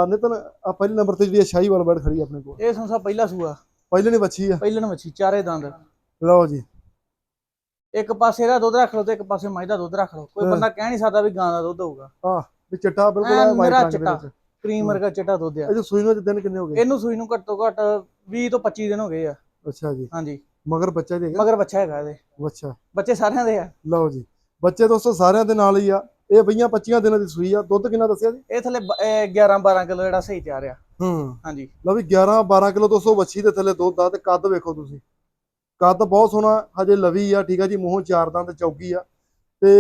ਨਿਤਨ ਆ ਪਹਿਲੇ ਨੰਬਰ ਤੇ ਜਿਹੜੀ ਸ਼ਾਹੀਵਾਲ ਬੈੜ ਖੜੀ ਆਪਣੇ ਕੋਲ। ਇਹ ਸੰਸਾ ਪਹਿਲਾ ਸੂਆ। ਪਹਿਲੇ ਨੇ ਵੱਛੀ ਆ। ਪਹਿਲਣ ਵੱਛੀ ਚਾਰੇ ਦੰਦ। ਲਓ ਜੀ। ਇੱਕ ਪਾਸੇ ਦਾ ਦੁੱਧ ਰੱਖ ਲਓ ਤੇ ਇੱਕ ਪਾਸੇ ਮੱਝ ਦਾ ਦੁੱਧ ਰੱਖ ਲਓ। ਕੋਈ ਹਾਂ। ਬੰਦਾ ਕਹਿ ਨਹੀਂ ਸਕਦਾ ਵੀ ਗਾਂ ਦਾ ਦੁੱਧ ਹੋਊਗਾ। ਵੀ ਚਿੱਟਾ ਬਿਲਕੁਲ ਆ ਵਾਈਟ ਮੇਰਾ ਰੰਗ ਦੇ ਚਿੱਟਾ। ਵਿੱਚ। ਕਰੀਮ ਵਰਗਾ ਚਿੱਟਾ ਦੁੱਧ ਆ। ਇਹ ਜੋ ਸੂਈ ਨੂੰ ਦਿਨ ਕਿੰਨੇ ਹੋ ਗਏ? ਇਹਨੂੰ ਸੂਈ ਨੂੰ ਘੱਟੋ ਘੱਟ 20 ਤੋਂ 25 ਦਿਨ ਹੋ ਗਏ ਆ। ਅੱਛਾ ਜੀ। ਹਾਂਜੀ। ਮਗਰ ਬੱਚਾ ਦੇਗਾ ਮਗਰ ਬੱਚਾ ਹੈਗਾ ਇਹਦੇ। ਅੱਛਾ। ਬੱਚੇ ਸਾਰਿਆਂ ਦੇ ਆ। ਲਓ ਜੀ। ਬੱਚੇ ਦੋਸਤੋ ਸਾਰਿਆਂ ਦੇ ਨਾਲ ਹੀ ਆ। ਇਹ ਬਈਆਂ 25 ਦਿਨਾਂ ਦੀ ਸੂਈ ਆ। ਦੁੱਧ ਕਿੰਨਾ ਦੱਸਿਆ ਜੀ? ਇਹ ਥੱਲੇ 11 12 ਕਿਲੋ ਜਿਹੜਾ ਸਹੀ ਤਿਆਰ ਆ। ਹੂੰ। ਹਾਂਜੀ। ਲਓ ਵੀ 11 12 ਕਿਲੋ ਦੋਸਤੋ ਵੱਛੀ ਦੇ ਥੱਲੇ ਦੁੱਧ ਆ ਤੇ ਕੱਦ ਵੇਖੋ ਤੁਸੀਂ। ਕੱਦ ਬਹੁਤ ਸੋਹਣਾ ਹਜੇ ਲਵੀ ਆ ਠੀਕ ਆ ਜੀ। ਮੂੰਹੋਂ ਚਾਰ ਦੰਦ ਚੌਕੀ ਆ। ਤੇ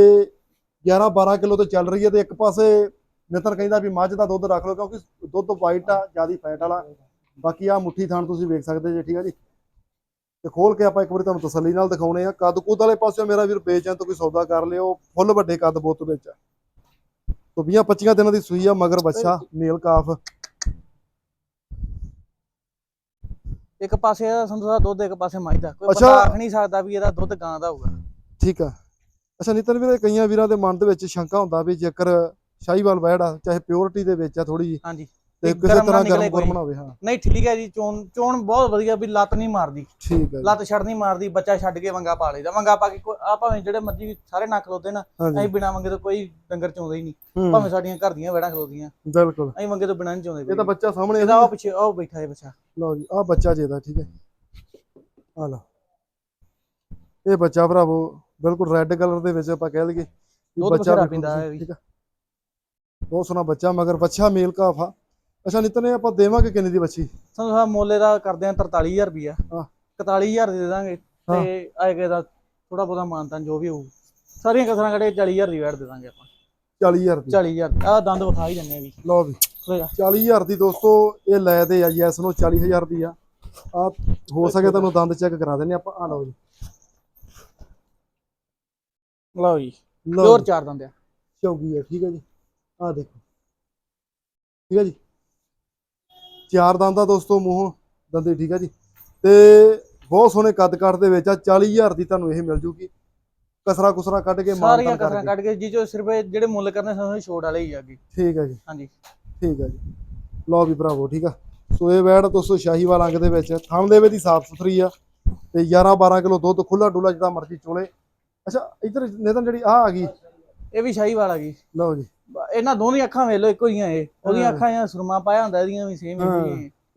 11 12 ਕਿਲੋ ਤੇ ਚੱਲ ਰਹੀ ਹੈ ਤੇ ਇੱਕ ਪਾਸੇ ਨਿਤਰ ਕਹਿੰਦਾ ਵੀ ਮੱਝ ਦਾ ਦੁੱਧ ਰੱਖ ਲਓ ਕਿਉਂਕਿ ਦੁੱਧ ਵਾਈਟ ਆ ਜਿਆਦੀ ਫੈਟ ਵਾਲਾ। ਬਾਕੀ ਆ ਮੁੱਠੀ ਥਾਣ ਤੁਸੀਂ ਵੇਖ ਸਕਦੇ ਜੇ ਠੀਕ ਆ ਜੀ? ਤੇ ਖੋਲ ਕੇ ਆਪਾਂ ਇੱਕ ਵਾਰੀ ਤੁਹਾਨੂੰ ਤਸੱਲੀ ਨਾਲ ਦਿਖਾਉਣੇ ਆ। ਕੱਦ ਕੁੱਦ ਵਾਲੇ ਪਾਸੇ ਮੇਰਾ ਵੀਰ ਬੇਚੈਨ ਤੋਂ ਕੋਈ ਸੌਦਾ ਕਰ ਲਿਓ। ਫੁੱਲ ਵੱਡੇ ਕੱਦ ਬੁੱਤ ਵਿੱਚ ਆ। ਤੋਂ 20 25 ਦਿਨਾਂ ਦੀ ਸੂਈ ਆ ਮਗਰ ਬੱਚਾ ਮੇਲ ਕਾਫ। ਇੱਕ ਪਾਸੇ ਇਹਦਾ ਸੰਧੂ ਦਾ ਦੁੱਧ ਇੱਕ ਪਾਸੇ ਮੱਝ ਦਾ। ਕੋਈ। ਬੰਦਾ ਆਖ ਨਹੀਂ ਸਕਦਾ ਵੀ ਇਹਦਾ ਦੁੱਧ ਗਾਂ ਦਾ ਹੋਊਗਾ। ਠੀਕ ਆ। ਅੱਛਾ ਨਿਤਨ ਵੀਰੇ ਕਈਆਂ ਵੀਰਾਂ ਦੇ ਮਨ ਦੇ ਵਿੱਚ ਸ਼ੰਕਾ ਹੁੰਦਾ ਵੀ ਜੇਕਰ ਸ਼ਾਹੀਵਾਲ ਵੈੜ ਆ ਚਾਹੇ ਪਿਓਰਿਟੀ ਦੇ ਵਿੱਚ ਆ ਥੋੜੀ ਜੀ ਹਾਂਜੀ। ਤੇ ਕਿਸੇ ਤਰ੍ਹਾਂ ਗਰਮ। ਗੁਰਮ ਨਾ ਹੋਵੇ ਹਾਂ। ਨਹੀਂ ਠੀਕ ਹੈ ਜੀ ਚੋਣ ਚੋਣ ਬਹੁਤ ਵਧੀਆ ਵੀ ਲੱਤ ਨਹੀਂ ਮਾਰਦੀ। ਠੀਕ ਹੈ ਲੱਤ ਛੱਡ ਨਹੀਂ ਮਾਰਦੀ ਬੱਚਾ ਛੱਡ ਕੇ ਵੰਗਾ ਪਾ ਲਈਦਾ। ਵੰਗਾ ਪਾ ਕੇ ਆ ਭਾਵੇਂ ਜਿਹੜੇ ਮਰਜ਼ੀ ਸਾਰੇ ਨਾ ਖਲੋਤੇ ਨਾ ਅਸੀਂ ਬਿਨਾ ਵੰਗੇ ਤੋਂ ਕੋਈ ਡੰਗਰ ਚੋਂਦੇ ਹੀ ਨਹੀਂ। ਹੂੰ, ਭਾਵੇਂ ਸਾਡੀਆਂ ਘਰ ਦੀਆਂ ਵੇੜਾਂ ਖਲੋਦੀਆਂ ਬਿਲਕੁਲ। ਅਸੀਂ ਵੰਗੇ ਤੋਂ ਬਿਨਾਂ ਨਹੀਂ ਚੋਂਦੇ ਇਹ ਤਾਂ ਬੱਚਾ ਸਾਹਮਣੇ ਇਹਦਾ ਉਹ ਪਿੱਛੇ ਉਹ ਬੈਠਾ ਹੈ ਬੱਚਾ। ਲਓ ਜੀ ਆ ਬੱਚਾ ਜੇ ਦਾ ਠੀਕ ਹੈ। ਆ ਲਓ। ਇਹ ਬੱਚਾ ਭਰਾਵੋ ਬਿਲਕੁਲ ਰੈੱਡ ਕਲਰ ਦੇ ਵਿੱਚ ਆਪਾਂ ਕਹਿ ਲਈਏ ਬੱਚਾ ਪੀਂਦਾ ਹੈ। ਠੀਕ ਆ ਬਹੁਤ ਸੋਹਣਾ ਬੱਚਾ ਮਗਰ ਬੱਚਾ ਮੇਲ ਕਾਫਾ ਅੱਛਾ ਨਿਤਨੇ ਆਪਾਂ ਦੇਵਾਂਗੇ ਕਿੰਨੇ ਦੀ ਬੱਚੀ? ਸਾਨੂੰ ਸਾਹਿਬ ਮੋਲੇ ਦਾ ਕਰਦੇ ਆ 43000 ਰੁਪਿਆ ਹਾਂ। 41000 ਦੇ ਦਾਂਗੇ। ਤੇ ਆਏਗਾ ਦਾ ਥੋੜਾ ਬਹੁਤਾ ਮਾਨਤਾਨ ਜੋ ਵੀ ਹੋਊ। ਸਾਰੀਆਂ ਕਸਰਾਂ ਕੱਢੇ 40000 ਦੀ ਵੈਟ ਦੇ ਦਾਂਗੇ ਆਪਾਂ। 40000 ਦੀ। 40000 ਆ ਦੰਦ ਵਿਖਾ ਹੀ ਆ ਵੀ। ਲਓ ਵੀ। ਹੋਏਗਾ 40000 ਦੀ ਦੋਸਤੋ ਇਹ ਲੈ ਦੇ ਆ ਯੈਸ ਨੂੰ 40000 ਦੀ ਆ। ਆ ਹੋ ਸਕੇ ਤੁਹਾਨੂੰ ਦੰਦ ਚੈੱਕ ਕਰਾ ਦਿੰਨੇ ਆਪਾਂ। ਆ ਲਓ ਜੀ। ਲਓ ਜੀ। ਜੀ, ਚਾਰ ਦੰਦ ਆ। ਚੌਗੀ ਹੈ ਠੀਕ ਹੈ ਜੀ। ਆ ਦੇਖੋ। ਠੀਕ ਹੈ ਜੀ? ਚਾਰ ਦੰਦ ਦਾ ਦੋਸਤੋ ਮੂੰਹ ਦੰਦੇ ਠੀਕ ਹੈ ਜੀ? ਤੇ ਬਹੁਤ ਸੋਹਣੇ ਕੱਦ ਕੱਟ ਦੇ ਵਿੱਚ ਆ 40000 ਦੀ ਤੁਹਾਨੂੰ ਇਹ ਮਿਲ ਜੂਗੀ। ਕਸਰਾ ਕੁਸਰਾ ਕੱਢ ਕੇ ਸਾਰੀਆਂ ਮਾਨਤਾਨ ਕਸਰਾਂ ਕੱਢ ਕੇ ਜੀ ਜੋ ਸਿਰਫ ਜਿਹੜੇ ਮੁੱਲ ਕਰਨੇ ਸਾਨੂੰ ਛੋੜ ਵਾਲੇ ਹੀ ਆ ਅੱਗੇ। ਠੀਕ ਹੈ ਜੀ। ਹਾਂਜੀ। ਠੀਕ ਹੈ ਜੀ। ਲਓ ਵੀ ਭਰਾਵੋ ਠੀਕ ਆ। ਸੋ ਇਹ ਵੈੜ ਦੋਸਤੋ ਸ਼ਾਹੀਵਾਲ ਅੰਗ ਦੇ ਵਿੱਚ ਥਣ ਦੇ ਵਿੱਚ ਦੀ ਸਾਫ਼ ਸੁਥਰੀ ਆ। ਤੇ 11 12 ਕਿਲੋ ਦੁੱਧ ਖੁੱਲਾ ਡੁੱਲਾ ਜਿੱਦਾਂ ਮਰਜ਼ੀ ਚੋਲੇ। ਅੱਛਾ ਇਧਰ ਨੇਤਨ ਜਿਹੜੀ ਆ ਆ ਗਈ। ਇਹ ਵੀ ਸ਼ਾਹੀ ਵਾਲਾ ਗਈ। ਲਓ ਜੀ। ਇਹਨਾਂ ਦੋਵੇਂ ਅੱਖਾਂ ਵੇਖ ਇੱਕੋ ਹੀ ਆ ਇਹ। ਉਹਦੀਆਂ। ਅੱਖਾਂ ਜਾਂ ਸੁਰਮਾ ਪਾਇਆ ਹੁੰਦਾ ਇਹਦੀਆਂ ਵੀ ਸੇਮ ਹਾਂ।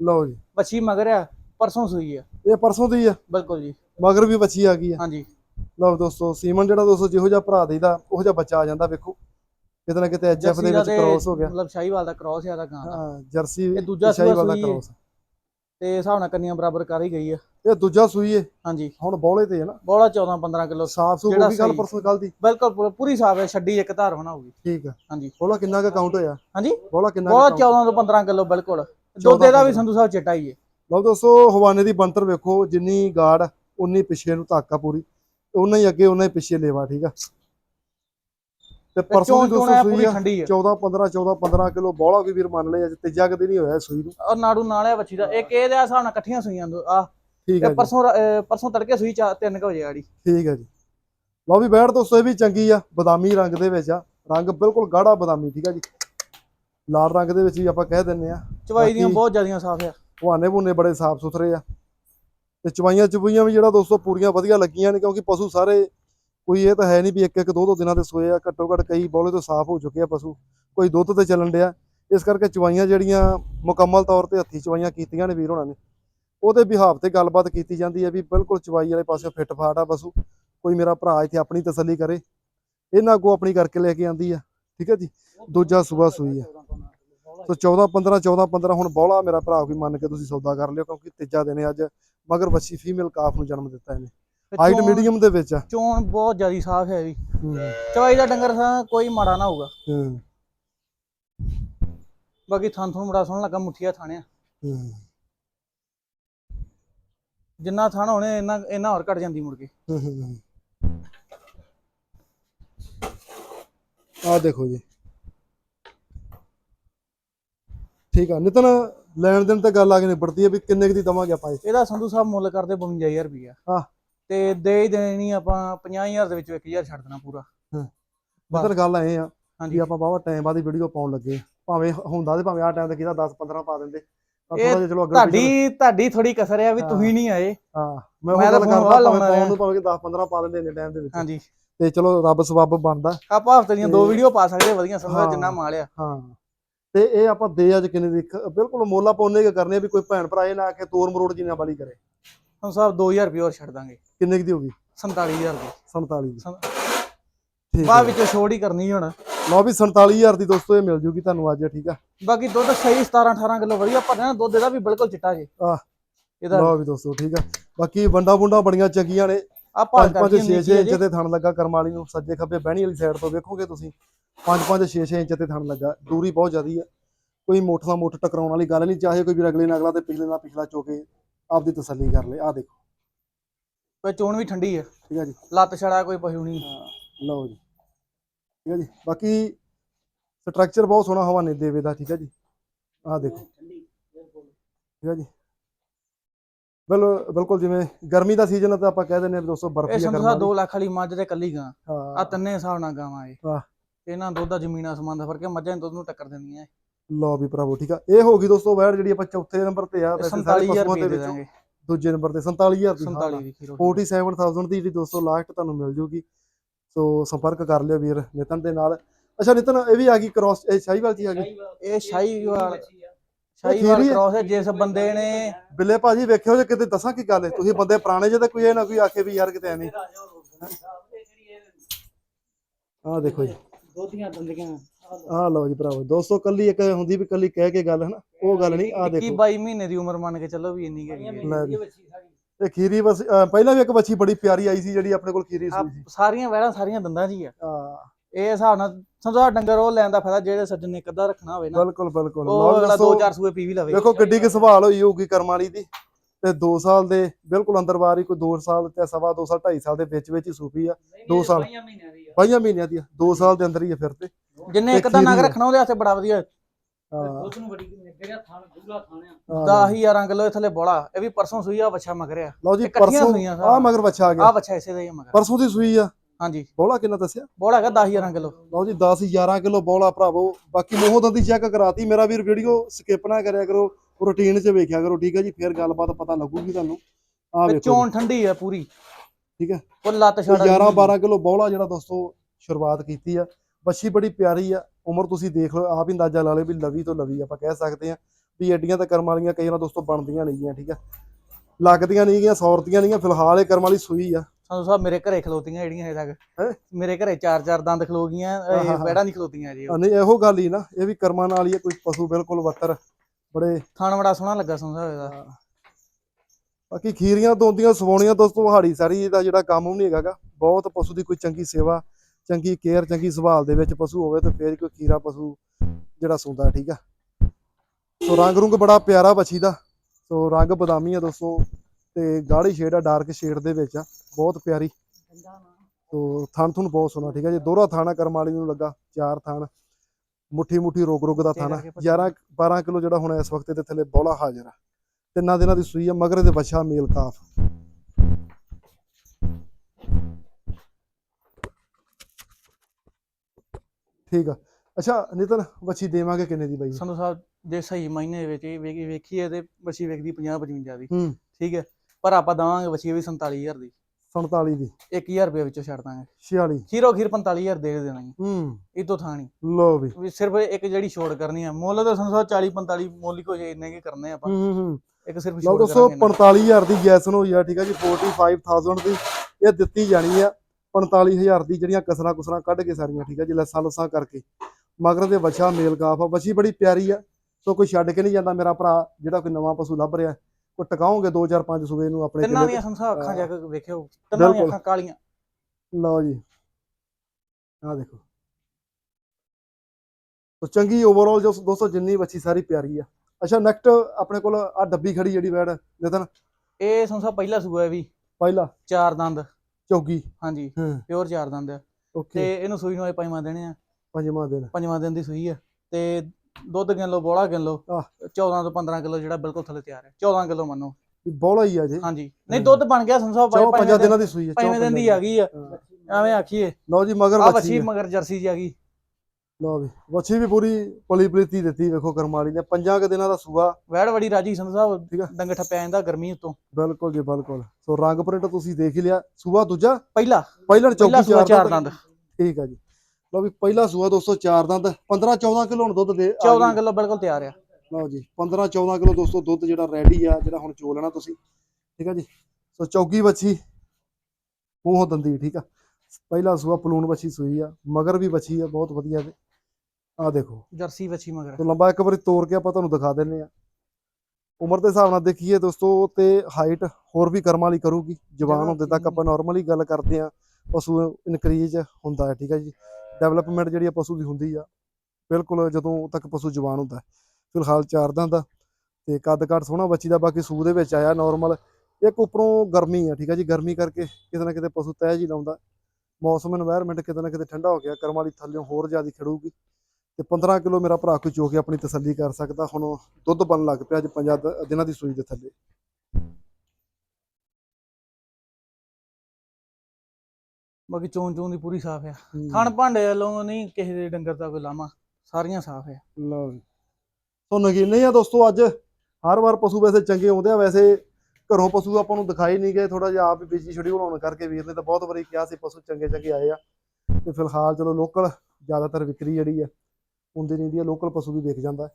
ਲਓ ਜੀ। ਬੱਚੀ ਮਗਰ ਆ ਪਰਸੋਂ ਸੂਈ ਆ। ਇਹ ਪਰਸੋਂ ਦੀ ਆ? ਬਿਲਕੁਲ ਜੀ। ਮਗਰ ਵੀ ਬੱਚੀ ਆ ਗਈ ਆ। ਹਾਂਜੀ। ਲਓ ਦੋਸਤੋ ਸੀਮਨ ਜਿਹੜਾ ਦੋਸਤੋ ਜਿਹੋ ਜਿਹਾ ਭਰਾ ਦੇਈਦਾ ਉਹੋ ਜਿਹਾ ਬੱਚਾ ਆ ਜਾਂਦਾ ਵੇਖੋ। ਕਿਤੇ ਨਾ ਕਿਤੇ ਐਚਐਫ ਦੇ ਵਿੱਚ ਕ੍ਰੋਸ ਹੋ ਗਿਆ। ਮਤਲਬ ਸ਼ਾਹੀਵਾਲ ਦਾ ਕ੍ਰਾਸ ਆ ਦਾ ਗਾਂ ਦਾ। ਹਾਂ ਜਰਸੀ ਇਹ ਦੂਜਾ ਸ਼ਾਹੀਵਾਲ ਦਾ। ਕ੍ਰੋਸ ਤੇ ਹਿਸਾਬ ਨਾਲ ਕੰਨੀਆਂ ਬਰਾਬਰ ਕਰ ਹੀ ਗਈ ਆ। ਇਹ ਦੂਜਾ ਸੂਈ ਏ। ਹਾਂਜੀ। ਹੁਣ ਬੋਲੇ ਤੇ ਹੈ ਨਾ। ਬੋਲਾ 14 15 ਕਿਲੋ ਸਾਫ਼ ਸੂ ਵੀ ਗੱਲ। ਪਰਸੋਂ ਕੱਲ ਦੀ। ਬਿਲਕੁਲ ਪੂਰੀ- ਸਾਫ਼ ਹੈ ਛੱਡੀ ਇੱਕ ਧਾਰ ਹੋਣਾ ਹੋਊਗੀ ਠੀਕ ਆ। ਹਾਂਜੀ। ਬੋਲਾ ਕਿੰਨਾ ਕੁ ਕਾਊਂਟ ਹੋਇਆ? ਹਾਂਜੀ? ਬੋਲਾ ਕਿੰਨਾ ਬੋਲਾ ਕੁ count? 14 ਤੋਂ 15 ਕਿਲੋ ਬਿਲਕੁਲ। ਦੋਦੇ ਦਾ ਵੀ ਸੰਧੂ ਸਾਹਿਬ ਚਿੱਟਾ ਹੀ ਹੈ ਲਓ ਦੋਸਤੋ ਹਵਾਨੇ ਦੀ ਬੰਤਰ ਵੇਖੋ ਜਿੰਨੀ ਗਾੜ ਉਨੀ ਪਿੱਛੇ ਨੂੰ ਧੱਕ ਪੂਰੀ। ਉਨਾ ਹੀ ਅੱਗੇ ਉਨਾ ਹੀ ਪਿੱਛੇ ਲੇਵਾ ਠੀਕ ਆ। ਤੇ ਪਰਸੋਂ ਦੀ ਦੋਸਤੋ ਹੈ ਸੂਈ ਆ। ਠੰਡੀ ਹੈ 14 15 14 15 ਕਿਲੋ ਬੋਲਾ ਵੀ ਵੀਰ ਮੰਨ ਲਏ ਅੱਜ ਤੀਜਾ ਕਦੇ ਨਹੀਂ ਹੋਇਆ ਸੂਈ ਨੂੰ। ਔਰ ਨਾੜੂ ਨਾਲ ਹੈ ਬੱਚੀ ਦਾ। ਇੱਕ ਇਹਦੇ ਹਿਸਾਬ ਨਾਲ ਇਕੱਠੀਆਂ ਸੂਈਆਂ ਆ ਠੀਕ ਹੈ ਪਰਸੋਂ ਪਰਸੋਂ ਤੜਕੇ ਸੂਈ 3 ਵਜੇ ਆੜੀ। ਠੀਕ ਹੈ ਜੀ। ਲਓ ਵੀ ਬੈਠ ਦੋਸਤੋ ਇਹ ਵੀ ਚੰਗੀ ਆ ਬਦਾਮੀ ਰੰਗ ਦੇ ਵਿੱਚ ਆ। ਰੰਗ ਬਿਲਕੁਲ ਗਾੜਾ ਬਦਾਮੀ ਠੀਕ ਆ ਜੀ। ਲਾਲ ਰੰਗ ਦੇ ਵਿੱਚ ਵੀ ਆਪਾਂ ਕਹਿ ਦਿੰਨੇ ਆ। ਚਵਾਈ ਦੀਆਂ ਬਹੁਤ ਜ਼ਿਆਦੀਆਂ ਸਾਫ਼ ਆ। ਹਵਾਨੇ ਭੁੰਨੇ ਬੜੇ ਸਾਫ਼ ਸੁਥਰੇ ਆ। ਤੇ ਚਵਾਈਆਂ ਚੁਬਈਆਂ ਵੀ ਜਿਹੜਾ ਦੋਸਤੋ ਪੂਰੀਆਂ ਵਧੀਆ ਲੱਗੀਆਂ ਨੇ ਕਿਉਂਕਿ ਪਸ਼ੂ ਸਾਰੇ ਕੋਈ ਇਹ ਤਾਂ ਹੈ ਨਹੀਂ ਵੀ ਇੱਕ ਇੱਕ ਦੋ ਦੋ ਦਿਨਾਂ ਦੇ ਸੋਏ ਆ ਘੱਟੋ ਘੱਟ ਕਈ ਬੋਲੇ ਤੋਂ ਸਾਫ਼ ਹੋ ਚੁੱਕੇ ਆ ਪਸ਼ੂ। ਕੋਈ ਦੁੱਧ ਤੇ ਚੱਲਣ ਡਿਆ। ਇਸ ਕਰਕੇ ਚਵਾਈਆਂ ਜਿਹੜੀਆਂ ਮੁਕੰਮਲ ਤੌਰ ਤੇ ਹੱਥੀ ਚਵਾਈਆਂ ਕੀਤੀਆਂ ਨੇ ਵੀਰ ਹੋਣਾ ਨੇ। ਉਹਦੇ ਬਿਹਾਵ ਤੇ ਗੱਲਬਾਤ ਕੀਤੀ ਜਾਂਦੀ ਹੈ ਵੀ ਬਿਲਕੁਲ ਚਵਾਈ ਵਾਲੇ ਪਾਸੇ ਫਿੱਟ ਫਾਟ ਆ ਪਸ਼ੂ ਕੋਈ ਮੇਰਾ ਭਰਾ ਇੱਥੇ ਆਪਣੀ ਤਸੱਲੀ ਕਰੇ ਇਹਨਾਂ ਕੋ ਆਪਣੀ ਕਰਕੇ ਲੈ ਕੇ ਆਂਦੀ ਆ ਠੀਕ ਹੈ ਜੀ? ਦੂਜਾ ਸੂਆ ਸੂਈ ਆ। ਸੋ 14 15 14 15 ਹੁਣ ਬੋਲਾ ਮੇਰਾ ਭਰਾ ਵੀ ਮੰਨ ਕੇ ਤੁਸੀਂ ਸੌਦਾ ਕਰ ਲਿਓ ਕਿਉਂਕਿ ਤੀਜਾ ਦਿਨ ਹੈ ਅੱਜ ਮਗਰ ਬੱਚੀ ਫੀਮੇਲ ਕਾਫ ਨੂੰ ਜਨਮ ਦਿੱਤਾ ਇਹਨੇ। ਹਾਈਟ ਮੀਡੀਅਮ ਦੇ ਵਿੱਚ ਆ। ਚੋਣ ਬਹੁਤ ਜ਼ਿਆਦੀ ਸਾਫ਼ ਹੈ ਵੀ ਚਵਾਈ ਦਾ ਡੰਗਰ ਸਾ ਕੋਈ ਮਾੜਾ ਨਾ ਹੋਊਗਾ। ਹੂੰ, ਬਾਕੀ ਥਾਂ ਥੋਂ ਬੜਾ ਸੋਹਣਾ ਲੱਗਾ ਮੁੱਠੀਆ ਥਾਣਿਆ। ਹੂੰ, ਜਿੰਨਾ ਥਾਣ ਹੋਣੇ ਇੰਨਾ ਇੰਨਾ ਹੋਰ ਘਟ ਜਾਂਦੀ ਮੁੜ ਕੇ। ਹੂੰ, ਹੂੰ, ਹੂੰ। ਆਹ ਦੇਖੋ ਜੀ। ਠੀਕ ਆ ਨਿਤਨ ਲੈਣ ਦੇਣ ਤੇ ਗੱਲ ਆ ਕੇ ਨਿਬੜਦੀ ਹੈ ਵੀ ਕਿੰਨੇ ਕੁ ਦੀ ਦਵਾਂਗੇ ਆਪਾਂ ਇਹ। ਇਹਦਾ ਸੰਧੂ ਸਾਹਿਬ ਮੁੱਲ ਕਰਦੇ 52000 ਰੁਪਈਆ। ਹਾਂ। ਤੇ ਦੇ ਹੀ ਦੇਣੀ ਆਪਾਂ 50000 ਦੇ ਵਿੱਚ 1000 ਛੱਡ ਦੇਣਾ ਪੂਰਾ। ਨਿਤਨ ਗੱਲ ਐ ਆ ਵੀ ਹਾਂਜੀ ਆਪਾਂ ਬਾਵਾ ਟਾਈਮ ਬਾਅਦ ਹੀ ਵੀਡੀਓ ਪਾਉਣ ਲੱਗੇ ਆ। ਭਾਵੇਂ ਹੁੰਦਾ ਤੇ ਭਾਵੇਂ ਆ ਟਾਈਮ ਤੇ ਕਿਹਦਾ 10 15 ਪਾ ਦਿੰਦੇ। ਇਹ ਥੋੜਾ ਜਿਹਾ ਚਲੋ ਅੱਗੇ ਪਿੱਛੇ- ਤੁਹਾਡੀ ਤੁਹਾਡੀ ਥੋੜੀ ਕਸਰ ਆ ਵੀ ਹਾਂ। ਤੁਸੀਂ ਨਹੀਂ ਆਏ। ਹਾਂ ਮੈਂ ਉਹ ਗੱਲ ਕਰਦਾ ਲਾਉਣਾ ਪਾਉਣ। ਨੂੰ ਭਾਵੇਂ 10 15 ਪਾ ਦਿੰਦੇ ਇੰਨੇ ਟਾਈਮ ਦੇ ਵਿੱਚ। ਹਾਂਜੀ। ਤੇ ਚਲੋ ਰੱਬ ਸਬੱਬ ਬਣਦਾ। ਆਪਾਂ ਹਫ਼ਤੇ ਦੀਆਂ ਦੋ ਵੀਡੀਓ ਪਾ ਸਕਦੇ ਵਧੀਆ ਸਮਝ ਹਾਂ। ਜਿੰਨਾ ਮਾਲ ਆ। ਹਾਂ। ਤੇ ਇਹ ਆਪਾਂ ਦੇ ਅੱਜ ਕਿੰਨੇ ਦੀ ਬਿਲਕੁਲ ਮੋਲਾ ਪਾਉਣੇ ਕਿ ਕਰਨੇ ਵੀ ਕੋਈ ਭੈਣ ਭਰਾ ਇਹ ਨਾ ਕਿ ਤੋਰ ਮਰੋੜ ਜੀ ਨਾ ਵਾਲੀ ਕਰੇ। ਹੁਣ ਸਾਹਿਬ 2000 ਰੁਪਏ ਹੋਰ ਛੱਡ ਦਾਂਗੇ। ਕਿੰਨੇ ਕੁ ਦੀ ਹੋਗੀ 47000 ਦੀ। 47 ਦੀ। ਸੰ- ਠੀਕ ਬਾਅਦ ਹੈ ਵਿੱਚੋਂ ਛੋੜ ਹੀ ਕਰਨੀ ਹੁਣ। ਲਓ ਵੀ 47000 ਦੀ ਦੋਸਤੋ ਇਹ ਮਿਲ ਜੂਗੀ ਤੁਹਾਨੂੰ ਅੱਜ ਠੀਕ ਆ? ਬਾਕੀ ਦੁੱਧ ਸਹੀ 17 18 ਕਿਲੋ ਵਧੀਆ ਭਰਨਾ ਦੁੱਧ ਇਹਦਾ ਵੀ ਬਿਲਕੁਲ ਚਿੱਟਾ ਜੇ। ਆਹ। ਇਹਦਾ ਲਓ ਵੀ ਦੋਸਤੋ ਠੀਕ ਆ। ਬਾਕੀ ਵੰਡਾ ਵੁੰਡਾ ਬੜੀਆਂ ਚੰਗੀਆਂ ਨੇ। ਆ ਭਾਲ 5 5 ਕਰਦੀ 6 ਹੁੰਦੀ 6 ਹੈ ਇੰਚ ਤੇ ਥਣ ਲੱਗਾ ਕਰਮ ਵਾਲੀ ਨੂੰ ਸੱਜੇ ਖੱਬੇ ਬਹਿਣੀ ਵਾਲੀ ਸਾਈਡ ਤੋਂ ਵੇਖੋਗੇ ਤੁਸੀਂ। 5 5 6 6 ਇੰਚ ਤੇ ਥਣ ਲੱਗਾ ਦੂਰੀ ਬਹੁਤ ਜ਼ਿਆਦੀ ਆ। ਕੋਈ ਮੋਠ ਨਾਲ ਮੋਠ ਟਕਰਾਉਣ ਵਾਲੀ ਗੱਲ ਨਹੀਂ ਚਾਹੇ ਕੋਈ ਵੀ ਅਗਲੇ ਨਾਲ ਅਗਲਾ ਤੇ ਪਿਛਲੇ ਨਾਲ ਪਿਛਲਾ ਚੋਕੇ ਆਪਦੀ ਤਸੱਲੀ ਕਰ ਲੇ ਆ ਦੇਖੋ। ਕੋਈ ਚੋਣ ਵੀ ਠੰਡੀ ਹੈ ਠੀਕ ਆ ਜੀ। ਲੱਤ ਛੜਾ ਕੋਈ ਪਸ਼ੂ ਨਹੀਂ। ਲਓ ਜੀ। ਠੀਕ ਹੈ ਜੀ। ਬਾਕੀ ਸਟਰਕਚਰ ਬਹੁਤ ਸੋਹਣਾ ਹਵਾਨੇ ਦੇਵੇ ਦਾ ਠੀਕ ਹੈ ਜੀ। ਆਹ ਦੇਖੋ। ਠੀਕ ਹੈ ਜੀ। ਬਿਲ ਬਿਲਕੁਲ ਜਿਵੇਂ ਗਰਮੀ ਦਾ ਸੀਜ਼ਨ ਹੈ ਤਾਂ ਆਪਾਂ ਕਹਿ ਦਿੰਦੇ ਵੀ ਦੋਸਤੋ ਇਹ ਬਰਫੀ ਆ ਸੰਧੂ ਗਰਮ ਸਾਹਿਬ 2 ਲੱਖ ਵਾਲੀ ਮੱਝ ਤੇ ਕੱਲੀ ਗਾਂ। ਆ ਤਿੰਨੇ ਹਿਸਾਬ ਨਾਲ ਗਾਵਾਂ ਇਹ। ਇਹਨਾਂ ਦੁੱਧ ਦਾ ਜ਼ਮੀਨ ਆਸਮਾਨ ਦਾ ਫ਼ਰਕ ਹੈ ਮੱਝਾਂ ਦੁੱਧ ਨੂੰ ਟੱਕਰ ਦਿੰਦੀਆਂ ਇਹ। ਲਓ ਵੀ ਭਰਾਵੋ ਠੀਕ ਆ। ਇਹ ਹੋ ਗਈ ਦੋਸਤੋ ਵੈੜ ਜਿਹੜੀ ਆਪਾਂ ਚੌਥੇ ਨੰਬਰ ਤੇ ਆ ਇਹ ਵੈਸੇ ਸਾਰੇ 47000 ਪਸ਼ੂਆਂ ਦੇ ਵਿੱਚੋਂ ਦੂਜੇ ਨੰਬਰ ਤੇ 47000 ਦੀ 47 ਦੀ ਖੀਰੋ 47000 ਦੀ ਜਿਹੜੀ ਦੋਸਤੋ ਲਾਸਟ ਤੁਹਾਨੂੰ ਮਿਲ ਜੂਗੀ। ਸੋ ਸੰਪਰਕ ਕਰ ਲਿਓ ਵੀਰ ਨਿਤਨ ਦੇ ਨਾਲ। ਅੱਛਾ ਨਿਤਨ ਇਹ ਵੀ ਆ ਗਈ ਕ੍ਰਾਸ ਇਹ ਸ਼ਾਹੀਵਾਲ ਦੀ ਆ ਗਈ। ਇਹ ਸ਼ਾਹੀਵਾਲ ਸ਼ਾਹੀਵਾਲ? ਕ੍ਰਾਸ ਹੈ? ਜਿਸ ਬੰਦੇ ਨੇ ਬਿੱਲੇ ਭਾਜੀ ਵੇਖਿਓ ਜੇ ਕਿਤੇ ਦੱਸਾਂ ਕੀ ਗੱਲ ਹੈ। ਤੁਸੀਂ ਬੰਦੇ ਪੁਰਾਣੇ ਜੇ ਤਾਂ ਕੋਈ ਇਹ ਨਾ ਕੋਈ ਆਖੇ ਵੀ ਯਾਰ ਕਿਤੇ ਐਵੇਂ। ਆਹ ਦੇਖੋ ਜੀ। ਦੋਧੀਆਂ ਦੰਦੀਆਂ। ਆਹ ਲਓ ਜੀ ਭਰਾਵੋ ਦੋਸਤੋ ਕੱਲੀ ਇੱਕ ਹੁੰਦੀ ਵੀ ਕੱਲੀ ਕਹਿ ਕੇ ਗੱਲ ਹੈ ਨਾ ਉਹ ਗੱਲ ਨਹੀਂ 21 ਦੇਖੋ। 22 ਮਹੀਨੇ ਦੀ ਉਮਰ ਮੰਨ ਕੇ ਚੱਲੋ ਵੀ ਇੰਨੀ ਹੈਗੀ ਹੈ। ਇਹ ਖੀਰੀ ਬਸ ਪਹਿਲਾਂ ਵੀ ਇੱਕ ਬੱਚੀ ਬੜੀ ਪਿਆਰੀ ਆਈ ਸੀ ਜਿਹੜੀ ਆਪਣੇ ਕੋਲ ਖੀਰੀ ਸੂਈ ਸੀ ਸਾਰੀਆਂ ਵੈੜਾਂ ਸਾਰੀਆਂ ਦੰਦਾਂ ਹੀ ਆ। ਇਹ ਹਿਸਾਬ ਨਾਲ ਸਮਝਾ ਡੰਗਰ ਉਹ ਲੈਣ ਦਾ ਫਾਇਦਾ ਜਿਹੜੇ ਸੱਜਣ ਨੇ ਇੱਕ ਅੱਧਾ ਰੱਖਣਾ ਹੋਵੇ ਨਾ। ਬਿਲਕੁਲ ਬਿਲਕੁਲ। ਉਹ ਲਓ ਅਗਲਾ ਦੋਸਤੋ, 2-4 ਸੂਏ ਪੀ ਵੀ ਲਵੇ। ਵੇਖੋ ਕਿੱਡੀ ਕਿ ਸਵਾਲ ਹੋਈ ਹੋਊਗੀ ਕਰਮ ਵਾਲੀ ਦੀ। ਤੇ 2 ਸਾਲ ਦੇ ਬਿਲਕੁਲ ਅੰਦਰ ਬਾਰੀ ਕੋਈ 2 ਸਾਲ ਤੇ ਸਵਾ 2 ਸਾਲ 2.5 ਸਾਲ ਦੇ ਵਿੱਚ ਵਿੱਚ ਹੀ ਸੂਪੀ ਆ। ਦੋ ਸਾਲ। ਮਹੀਨਿਆਂ ਦੀ ਆ। ਬਾਈਆਂ ਮਹੀਨਿਆਂ ਦੀ 2 ਸਾਲ ਦੇ ਅੰਦਰ ਹੀ ਆ ਫਿਰ ਤੇ। ਜਿੰਨੇ ਇੱਕ ਅੱਧਾ ਨਗ ਆ। ਰੱਖਣਾ ਉਹਦੇ ਵਾਸਤੇ ਬੜਾ ਵਧੀਆ। ਹਾਂ, ਦੁੱਧ ਨੂੰ ਵੱਡੀ ਨਿੱਗਰਿਆ ਥਾਣ ਦੂਲਾ ਥਾਣਿਆ? ਹਾਂ। 10000 ਕਿਲੋ ਥੱਲੇ ਬੋਲਾ। ਇਹ ਵੀ ਪਰਸੋਂ ਸੂਈ ਆ ਬੱਚਾ ਮਗਰਿਆ ਲਓ ਜੀ ਇਕੱਠੀਆਂ ਪਰਸੋਂ ਸੂਈਆਂ ਆ ਮਗਰ ਬੱਚਾ ਆ ਆ ਗਿਆ ਬੱਚਾ ਇਸੇ ਦਾ ਹੀ ਆ ਮਗਰ। ਪਰਸੋਂ ਦੀ ਸੂਈ ਆ। ਹਾਂਜੀ। ਬੋਲਾ ਕਿੰਨਾ ਦੱਸਿਆ? ਬੋਲਾ ਹੈਗਾ 10000 ਕਿਲੋ ਲਓ। ਜੀ 10 11 ਕਿਲੋ ਬੋਲਾ ਭਰਾਵੋ। ਬਾਕੀ ਮੋਹ ਦੰਦੀ ਚੈੱਕ ਕਰਾਤੀ। ਮੇਰਾ ਵੀਰ ਵੀਡੀਓ ਸਕਿਪ ਨਾ ਕਰਿਆ ਕਰੋ। ਰੂਟੀਨ 'ਚ ਵੇਖਿਆ ਕਰੋ ਠੀਕ ਹੈ ਜੀ? ਫਿਰ ਗੱਲਬਾਤ ਪਤਾ ਲੱਗੂਗੀ ਤੁਹਾਨੂੰ। ਆ ਤੇ ਵੇਖੋ ਚੋਣ ਠੰਡੀ ਆ ਪੂਰੀ। ਠੀਕ ਹੈ ਉਹ ਲੱਤ ਛੜ 11 12 ਕਿਲੋ ਬੋਲਾ ਜਿਹੜਾ ਦੋਸਤੋ ਸ਼ੁਰੂਆਤ ਕੀਤੀ ਆ। ਬੱਚੀ ਬੜੀ ਪਿਆਰੀ ਆ। ਉਮਰ ਤੁਸੀਂ ਦੇਖ ਲਓ ਆਪ ਹੀ ਅੰਦਾਜ਼ਾ ਲਾ ਲਿਓ ਵੀ ਲਵੀ ਤੋਂ ਲਵੀ ਆਪਾਂ ਕਹਿ ਸਕਦੇ ਆ ਵੀ ਐਡੀਆਂ ਤਾਂ ਕਰਮ ਵਾਲੀਆਂ ਕਈ ਵਾਰ ਦੋਸਤੋ ਬਣਦੀਆਂ ਨਹੀਂ ਗੀਆਂ ਠੀਕ ਆ। ਲੱਗਦੀਆਂ ਨਹੀਂ ਗੀਆਂ ਸੌਰਦੀਆਂ ਨਹੀਂ ਗੀਆਂ ਫਿਲਹਾਲ ਇਹ ਕਰਮ ਵਾਲੀ ਸੂਈ ਆ। ਸੰਧੂ ਸਾਹਿਬ ਮੇਰੇ ਘਰੇ ਖਲੋਤੀਆਂ ਜਿਹੜੀਆਂ ਹਜੇ ਹੈਂ? ਤੱਕ ਮੇਰੇ ਘਰੇ ਚਾਰ ਚਾਰ ਦੰਦ ਖਲੋ ਗਈਆਂ ਇਹ। ਵੈੜਾਂ ਨਹੀਂ ਖਲੋਤੀਆਂ ਜੀ ਨਹੀਂ ਇਹੋ ਗੱਲ ਹੀ ਨਾ ਇਹ ਵੀ ਕਰਮਾਂ ਨਾਲ ਹੀ ਆ ਕੋਈ ਪਸ਼ੂ ਬਿਲਕੁਲ ਵੱਤਰ ਬੜੇ ਥਣ ਬੜਾ ਸੋਹਣਾ ਲੱਗਾ ਸੰਧੂ ਸਾਹਿਬ ਇਹਦਾ। ਬਾਕੀ ਖੀਰੀਆਂ ਦੋਂਦੀਆਂ ਸਵਾਉਣੀਆਂ ਦੋਸਤੋ ਹਾੜੀ ਸਾਰੀ ਦਾ ਜਿਹੜਾ ਕੰਮ ਨਹੀਂ ਹੈਗਾਗਾ ਬਹੁਤ ਪਸ਼ੂ ਦੀ ਕੋਈ ਚੰਗੀ ਸੇਵਾ ਚੰਗੀ ਕੇਅਰ ਚੰਗੀ ਸੰਭਾਲ ਦੇ ਵਿੱਚ ਪਸ਼ੂ ਹੋਵੇ ਤੇ ਫੇਰ ਕੋਈ ਖੀਰਾ ਪਸ਼ੂ ਜਿਹੜਾ ਸੁੰਦਾ ਠੀਕ ਆ? ਸੋ ਰੰਗ ਰੁੰਗ ਬੜਾ ਪਿਆਰਾ ਬੱਚੀ ਦਾ। ਸੋ ਰੰਗ ਬਦਾਮੀ ਆ ਦੋਸਤੋ ਤੇ ਗਾੜੀ ਸ਼ੇਡ ਆ ਡਾਰਕ ਸ਼ੇਡ ਦੇ ਵਿੱਚ ਆ। ਬਹੁਤ ਪਿਆਰੀ। ਸੋ ਥਣ ਥੁਣ ਬਹੁਤ ਸੋਹਣਾ ਠੀਕ ਆ ਜੀ? ਦੋਹਰਾ ਥਾਣਾ ਕਰਮ ਵਾਲੀ ਨੂੰ ਲੱਗਾ ਚਾਰ ਥਣ। ਮੁੱਠੀ ਮੁੱਠੀ ਰੋਗ ਰੋਗ ਦਾ ਤੇ ਥਾਣਾ ਕਰਕੇ ਪਤਾ 11 12 ਕਿਲੋ ਜਿਹੜਾ ਹੁਣ ਇਸ ਵਕਤ ਦੇ ਥੱਲੇ ਬੋਲਾ ਹਾਜ਼ਰ ਆ। ਤਿੰਨਾਂ ਦਿਨਾਂ ਦੀ ਸੂਈ ਆ ਮਗਰ ਦੇ ਬੱਚਾ ਮੇਲ ਕਾਫ। ਠੀਕ ਆ। ਅੱਛਾ ਨਿਤਨ ਬੱਚੀ ਦੇਵਾਂਗੇ ਕਿੰਨੇ ਦੀ ਬਾਈ? ਸੰਧੂ ਸਾਹਿਬ ਜੇ ਸਹੀ ਮਹੀਨੇ ਵਿੱਚ ਇਹ ਵੇਖੀ ਵੇਖੀਏ ਤੇ ਵੇਖਦੀ 50 55 ਦੀ। ਹੂੰ। ਠੀਕ ਹੈ ਪਰ ਆਪਾਂ ਦਵਾਂਗੇ ਬੱਚੀ ਵੀ 47000 ਦੀ। 47 ਦੀ। 1000 ਰੁਪਏ ਵਿੱਚੋਂ ਛੱਡ ਦਾਂਗੇ। 46 ਖੀਰੋ ਖੀਰ 45000 ਦੇ ਦੇਣਾ ਜੀ। ਹੂੰ। ਇਹ ਤੋਂ ਥਾਣੀ ਲੋ ਵੀ। ਵੀ ਸਿਰਫ ਇੱਕ ਜਿਹੜੀ ਛੋੜ ਕਰਨੀ ਆ। ਮੁੱਲ ਤਾਂ ਸਾਹਿਬ 40 45 ਮੁੱਲ ਹੀ ਕੋ ਜੇ ਇੰਨੇ ਕੀ ਕਰਨੇ ਆਪਾਂ। ਹੂੰ ਹੂੰ ਇੱਕ ਸਿਰਫ ਲਓ ਛੋੜ ਕਰਾਂਗੇ 45000 ਦੀ ਜੈਸਨ ਹੋਈ ਆ ਠੀਕ ਆ ਜੀ 45000 ਦੀ ਇਹ ਦਿੱਤੀ ਜਾਣੀ ਆ। 45000 ਦੀ ਜਿਹੜੀਆਂ ਕਸਰਾਂ ਕੁਸਰਾਂ ਕੱਢ ਕੇ ਸਾਰੀਆਂ ਠੀਕ ਆ ਜੀ ਲੱਸਾਂ ਲੁੱਸਾਂ ਕਰਕੇ। ਮਗਰ ਦੇ ਬੱਚਾ ਮੇਲ ਕਾਫ ਆ ਬੱਚੀ ਬੜੀ ਪਿਆਰੀ ਆ ਸੋ ਕੋਈ ਛੱਡ ਕੇ ਨਹੀਂ ਜਾਂਦਾ ਮੇਰਾ ਭਰਾ ਜਿਹੜਾ ਕੋਈ ਨਵਾਂ ਪਸ਼ੂ ਲੱਭ ਰਿਹਾ। ਕੋਈ ਟਿਕਾਉਂਗੇ 2 4 5 ਸੂਏ ਨੂੰ ਆਪਣੇ ਤਿੰਨਾਂ ਦੀਆਂ ਅੱਖਾਂ ਜਾ ਕੇ ਵੇਖਿਓ ਤਿੰਨਾਂ ਦੀਆਂ। ਅੱਖਾਂ ਕਾਲੀਆਂ। ਤੇ। ਲਓ ਜੀ। ਆ ਦੇਖੋ। ਸੋ ਚੰਗੀ ਓਵਰਆਲ ਜੋ ਦੋਸਤੋ ਜਿੰਨੀ ਬੱਚੀ ਸਾਰੀ ਪਿਆਰੀ ਆ। ਅੱਛਾ ਨੈਕਸਟ ਆਪਣੇ ਕੋਲ ਆ ਡੱਬੀ ਖੜੀ ਜਿਹੜੀ ਵੈੜ ਨਿਤਨ। ਇਹ ਸਾਹਿਬ ਪਹਿਲਾ ਸੂਆ ਹੈ ਵੀ। ਪਹਿਲਾ। ਚਾਰ ਦੰਦ। ਚੌਗੀ। ਹਾਂਜੀ ਹਾਂ। ਪਿਓਰ ਚਾਰ ਦੰਦ ਆ। ਓਕੇ। ਤੇ ਇਹਨੂੰ ਸੂਈ ਨੂੰ ਆਏ ਪੰਜਵਾਂ ਦੇਣੇ ਆ। ਪੰਜਵਾਂ ਦਿਨ। ਪੰਜਵਾਂ ਦਿਨ ਦੀ ਸੂਈ ਆ। ਤੇ ਦੁੱਧ ਗਿਣ ਲਓ ਬੋਲਾ ਗਿਣ ਲਓ ਆਹ। 14 ਤੋਂ 15 ਕਿਲੋ ਜਿਹੜਾ ਬਿਲਕੁਲ ਥੱਲੇ ਤਿਆਰ ਹੈ 14 ਕਿਲੋ ਮੰਨੋ। ਬੋਲਾ ਹੀ ਆ ਜੇ। ਹਾਂਜੀ। ਨਹੀਂ ਦੁੱਧ ਬਣ ਗਿਆ ਸਾਹਿਬ ਚੌ ਪੰਜਾਂ ਦਿਨਾਂ ਦੀ ਸੂਈ ਹੈ ਚੌ ਪੰਜਵੇਂ ਦਿਨ ਦੀ ਆ ਗਈ ਆ। ਹਾਂ। ਐਵੇਂ ਆਖੀਏ। ਲਓ ਜੀ ਮਗਰ ਆ। ਬੱਚੀ। ਮਗਰ ਜਰਸੀ ਜੀ ਆ ਗਈ। ਲਓ ਵੀ ਬੱਚੀ ਵੀ ਪੂਰੀ ਪਲੀ ਪਲੀਤੀ ਦਿੱਤੀ ਵੇਖੋ ਕਰਮਾਲੀ ਨੇ। ਪੰਜਾਂ ਕੁ ਦਿਨਾਂ ਦਾ ਸੂਆ। ਵੈੜ ਬੜੀ ਰਾਜੀ ਸੰਧੂ ਸਾਹਿਬ ਠੀਕ ਆ। ਡੰਗ ਠੱਪਿਆ ਜਾਂਦਾ ਗਰਮੀ ਉਤੋਂ। ਬਿਲਕੁਲ ਜੀ ਬਿਲਕੁਲ। ਸੋ ਰੰਗ ਪ੍ਰਿੰਟ ਤੁਸੀਂ ਦੇਖ ਹੀ ਲਿਆ। ਸੂਆ ਦੂਜਾ? ਪਹਿਲਾ। ਪਹਿਲਾਂ ਚੌਕੀ ਚਾਰ ਦੰਦ। ਠੀਕ ਆ ਜੀ। ਲਓ ਵੀ ਪਹਿਲਾ ਸੂਆ ਦੋਸਤੋ ਚਾਰ ਦੰਦ। 15 14 ਕਿਲੋ ਹੁਣ ਦੁੱਧ ਦੇ ਆ 14 ਗਈ। ਕਿਲੋ ਬਿਲਕੁਲ ਤਿਆਰ ਆ। ਲਓ ਜੀ 15 14 ਕਿਲੋ ਦੋਸਤੋ ਦੁੱਧ ਜਿਹੜਾ ਰੈਡੀ ਆ ਜਿਹੜਾ ਹੁਣ ਚੋ ਲੈਣਾ ਤੁਸੀਂ। ਠੀਕ ਆ ਜੀ। ਸੋ ਚੌਗੀ ਬੱਚੀ ਮੂੰਹ ਦੰਦੀ ਠੀਕ ਆ। ਪਹਿਲਾ ਸੂਆ ਪਲੂਣ ਬੱਚੀ ਸੂਈ ਆ ਮਗਰ ਵੀ ਬੱਚੀ ਆ ਬਹੁਤ ਵਧੀਆ। ਤੇ ਆ ਦੇਖੋ। ਜਰਸੀ ਵੱਛੀ ਮਗਰ। ਤੇ ਲੰਬਾ ਇੱਕ ਵਾਰੀ ਤੋੜ ਕੇ ਆਪਾਂ ਤੁਹਾਨੂੰ ਦਿਖਾ ਦਿੰਨੇ ਆ ਉਮਰ ਦੇ ਹਿਸਾਬ ਨਾਲ ਦੇਖੀਏ ਦੋਸਤੋ ਤੇ ਹਾਈਟ ਹੋਰ ਵੀ ਕਰਮਾਂ ਲਈ ਕਰੂਗੀ। ਜਵਾਨ ਹੁੰਦੇ ਤੱਕ ਆਪਾਂ ਨਾਰਮਲੀ ਗੱਲ ਕਰਦੇ ਆ ਪਸ਼ੂ ਇਨਕਰੀਜ ਹੁੰਦਾ ਹੈ ਠੀਕ ਹੈ ਜੀ। ਡਿਵੈਲਪਮੈਂਟ ਜਿਹੜੀ ਆ ਪਸ਼ੂ ਦੀ ਹੁੰਦੀ ਆ। ਬਿਲਕੁਲ ਜਦੋਂ ਤੱਕ ਪਸ਼ੂ ਜਵਾਨ ਹੁੰਦਾ ਫਿਲਹਾਲ ਚਾਰ ਦਾਂ ਦਾ ਤੇ ਕੱਦ ਕੱਟ ਸੋਹਣਾ ਬੱਚੀ ਦਾ ਬਾਕੀ ਸੂ ਦੇ ਵਿੱਚ ਆਇਆ ਨਾਰਮਲ ਇੱਕ ਉੱਪਰੋਂ ਗਰਮੀ ਆ ਠੀਕ ਹੈ ਜੀ। ਗਰਮੀ ਕਰਕੇ ਕਿਤੇ ਨਾ ਕਿਤੇ ਪਸ਼ੂ ਤੈਜ ਹੀ ਲਾਉਂਦਾ। ਮੌਸਮ এনवायरमेंट ਕਿਤੇ ਨਾ ਕਿਤੇ ਠੰਡਾ ਹੋ ਗਿਆ। ਕਰਮਾਂ ਲਈ ਥੱਲਿਓਂ ਹੋਰ ਜ਼ਿਆਦਾ ਖੜੂਗੀ। ਤੇ 15 ਕਿਲੋ ਮੇਰਾ ਭਰਾ ਕੋਈ ਚੋ ਕੇ ਆਪਣੀ ਤਸੱਲੀ ਕਰ ਸਕਦਾ। ਹੁਣ ਦੁੱਧ ਬਣ ਲੱਗ ਪਿਆ ਅੱਜ ਪੰਜਾਂ ਦ- ਦਿਨਾਂ ਦੀ ਸੂਈ ਦੇ ਥੱਲੇ। ਬਾਕੀ ਚੋਣ ਚੋਣ ਦੀ ਪੂਰੀ ਸਾਫ਼ ਆ। ਥਣ ਭਾਂਡੇ ਵੱਲੋਂ ਨਹੀਂ ਕਿਸੇ ਦੇ ਡੰਗਰ ਦਾ ਕੋਈ ਲਾਮਾ। ਸਾਰੀਆਂ ਸਾਫ਼ ਆ। ਲਓ ਜੀ। ਸੋ ਨਗੀਨੇ ਆ ਦੋਸਤੋ ਅੱਜ ਹਰ ਵਾਰ ਪਸ਼ੂ ਵੈਸੇ ਚੰਗੇ ਆਉਂਦੇ ਆ। ਵੈਸੇ ਘਰੋਂ ਪਸ਼ੂ ਆਪਾਂ ਨੂੰ ਦਿਖਾਈ ਨਹੀਂ ਗਏ। ਥੋੜਾ ਜਿਹਾ ਆਪ ਹੀ ਬਿਜ਼ੀ ਸ਼ਡਿਊਲ ਹੋਣ ਕਰਕੇ ਵੀਰ ਨੇ ਤਾਂ ਬਹੁਤ ਵਾਰੀ ਕਿਹਾ ਸੀ ਪਸ਼ੂ ਚੰਗੇ ਚੰਗੇ ਆਏ ਆ। ਤੇ ਫਿਲਹਾਲ ਚਲੋ ਲੋਕਲ ਜ਼ਿਆਦਾਤਰ ਵਿਕਰੀ ਜਿਹੜੀ ਆ। ਹੁੰਦੀ ਰਹਿੰਦੀ ਆ ਲੋਕਲ ਪਸ਼ੂ ਵੀ ਵਿਕ ਜਾਂਦਾ।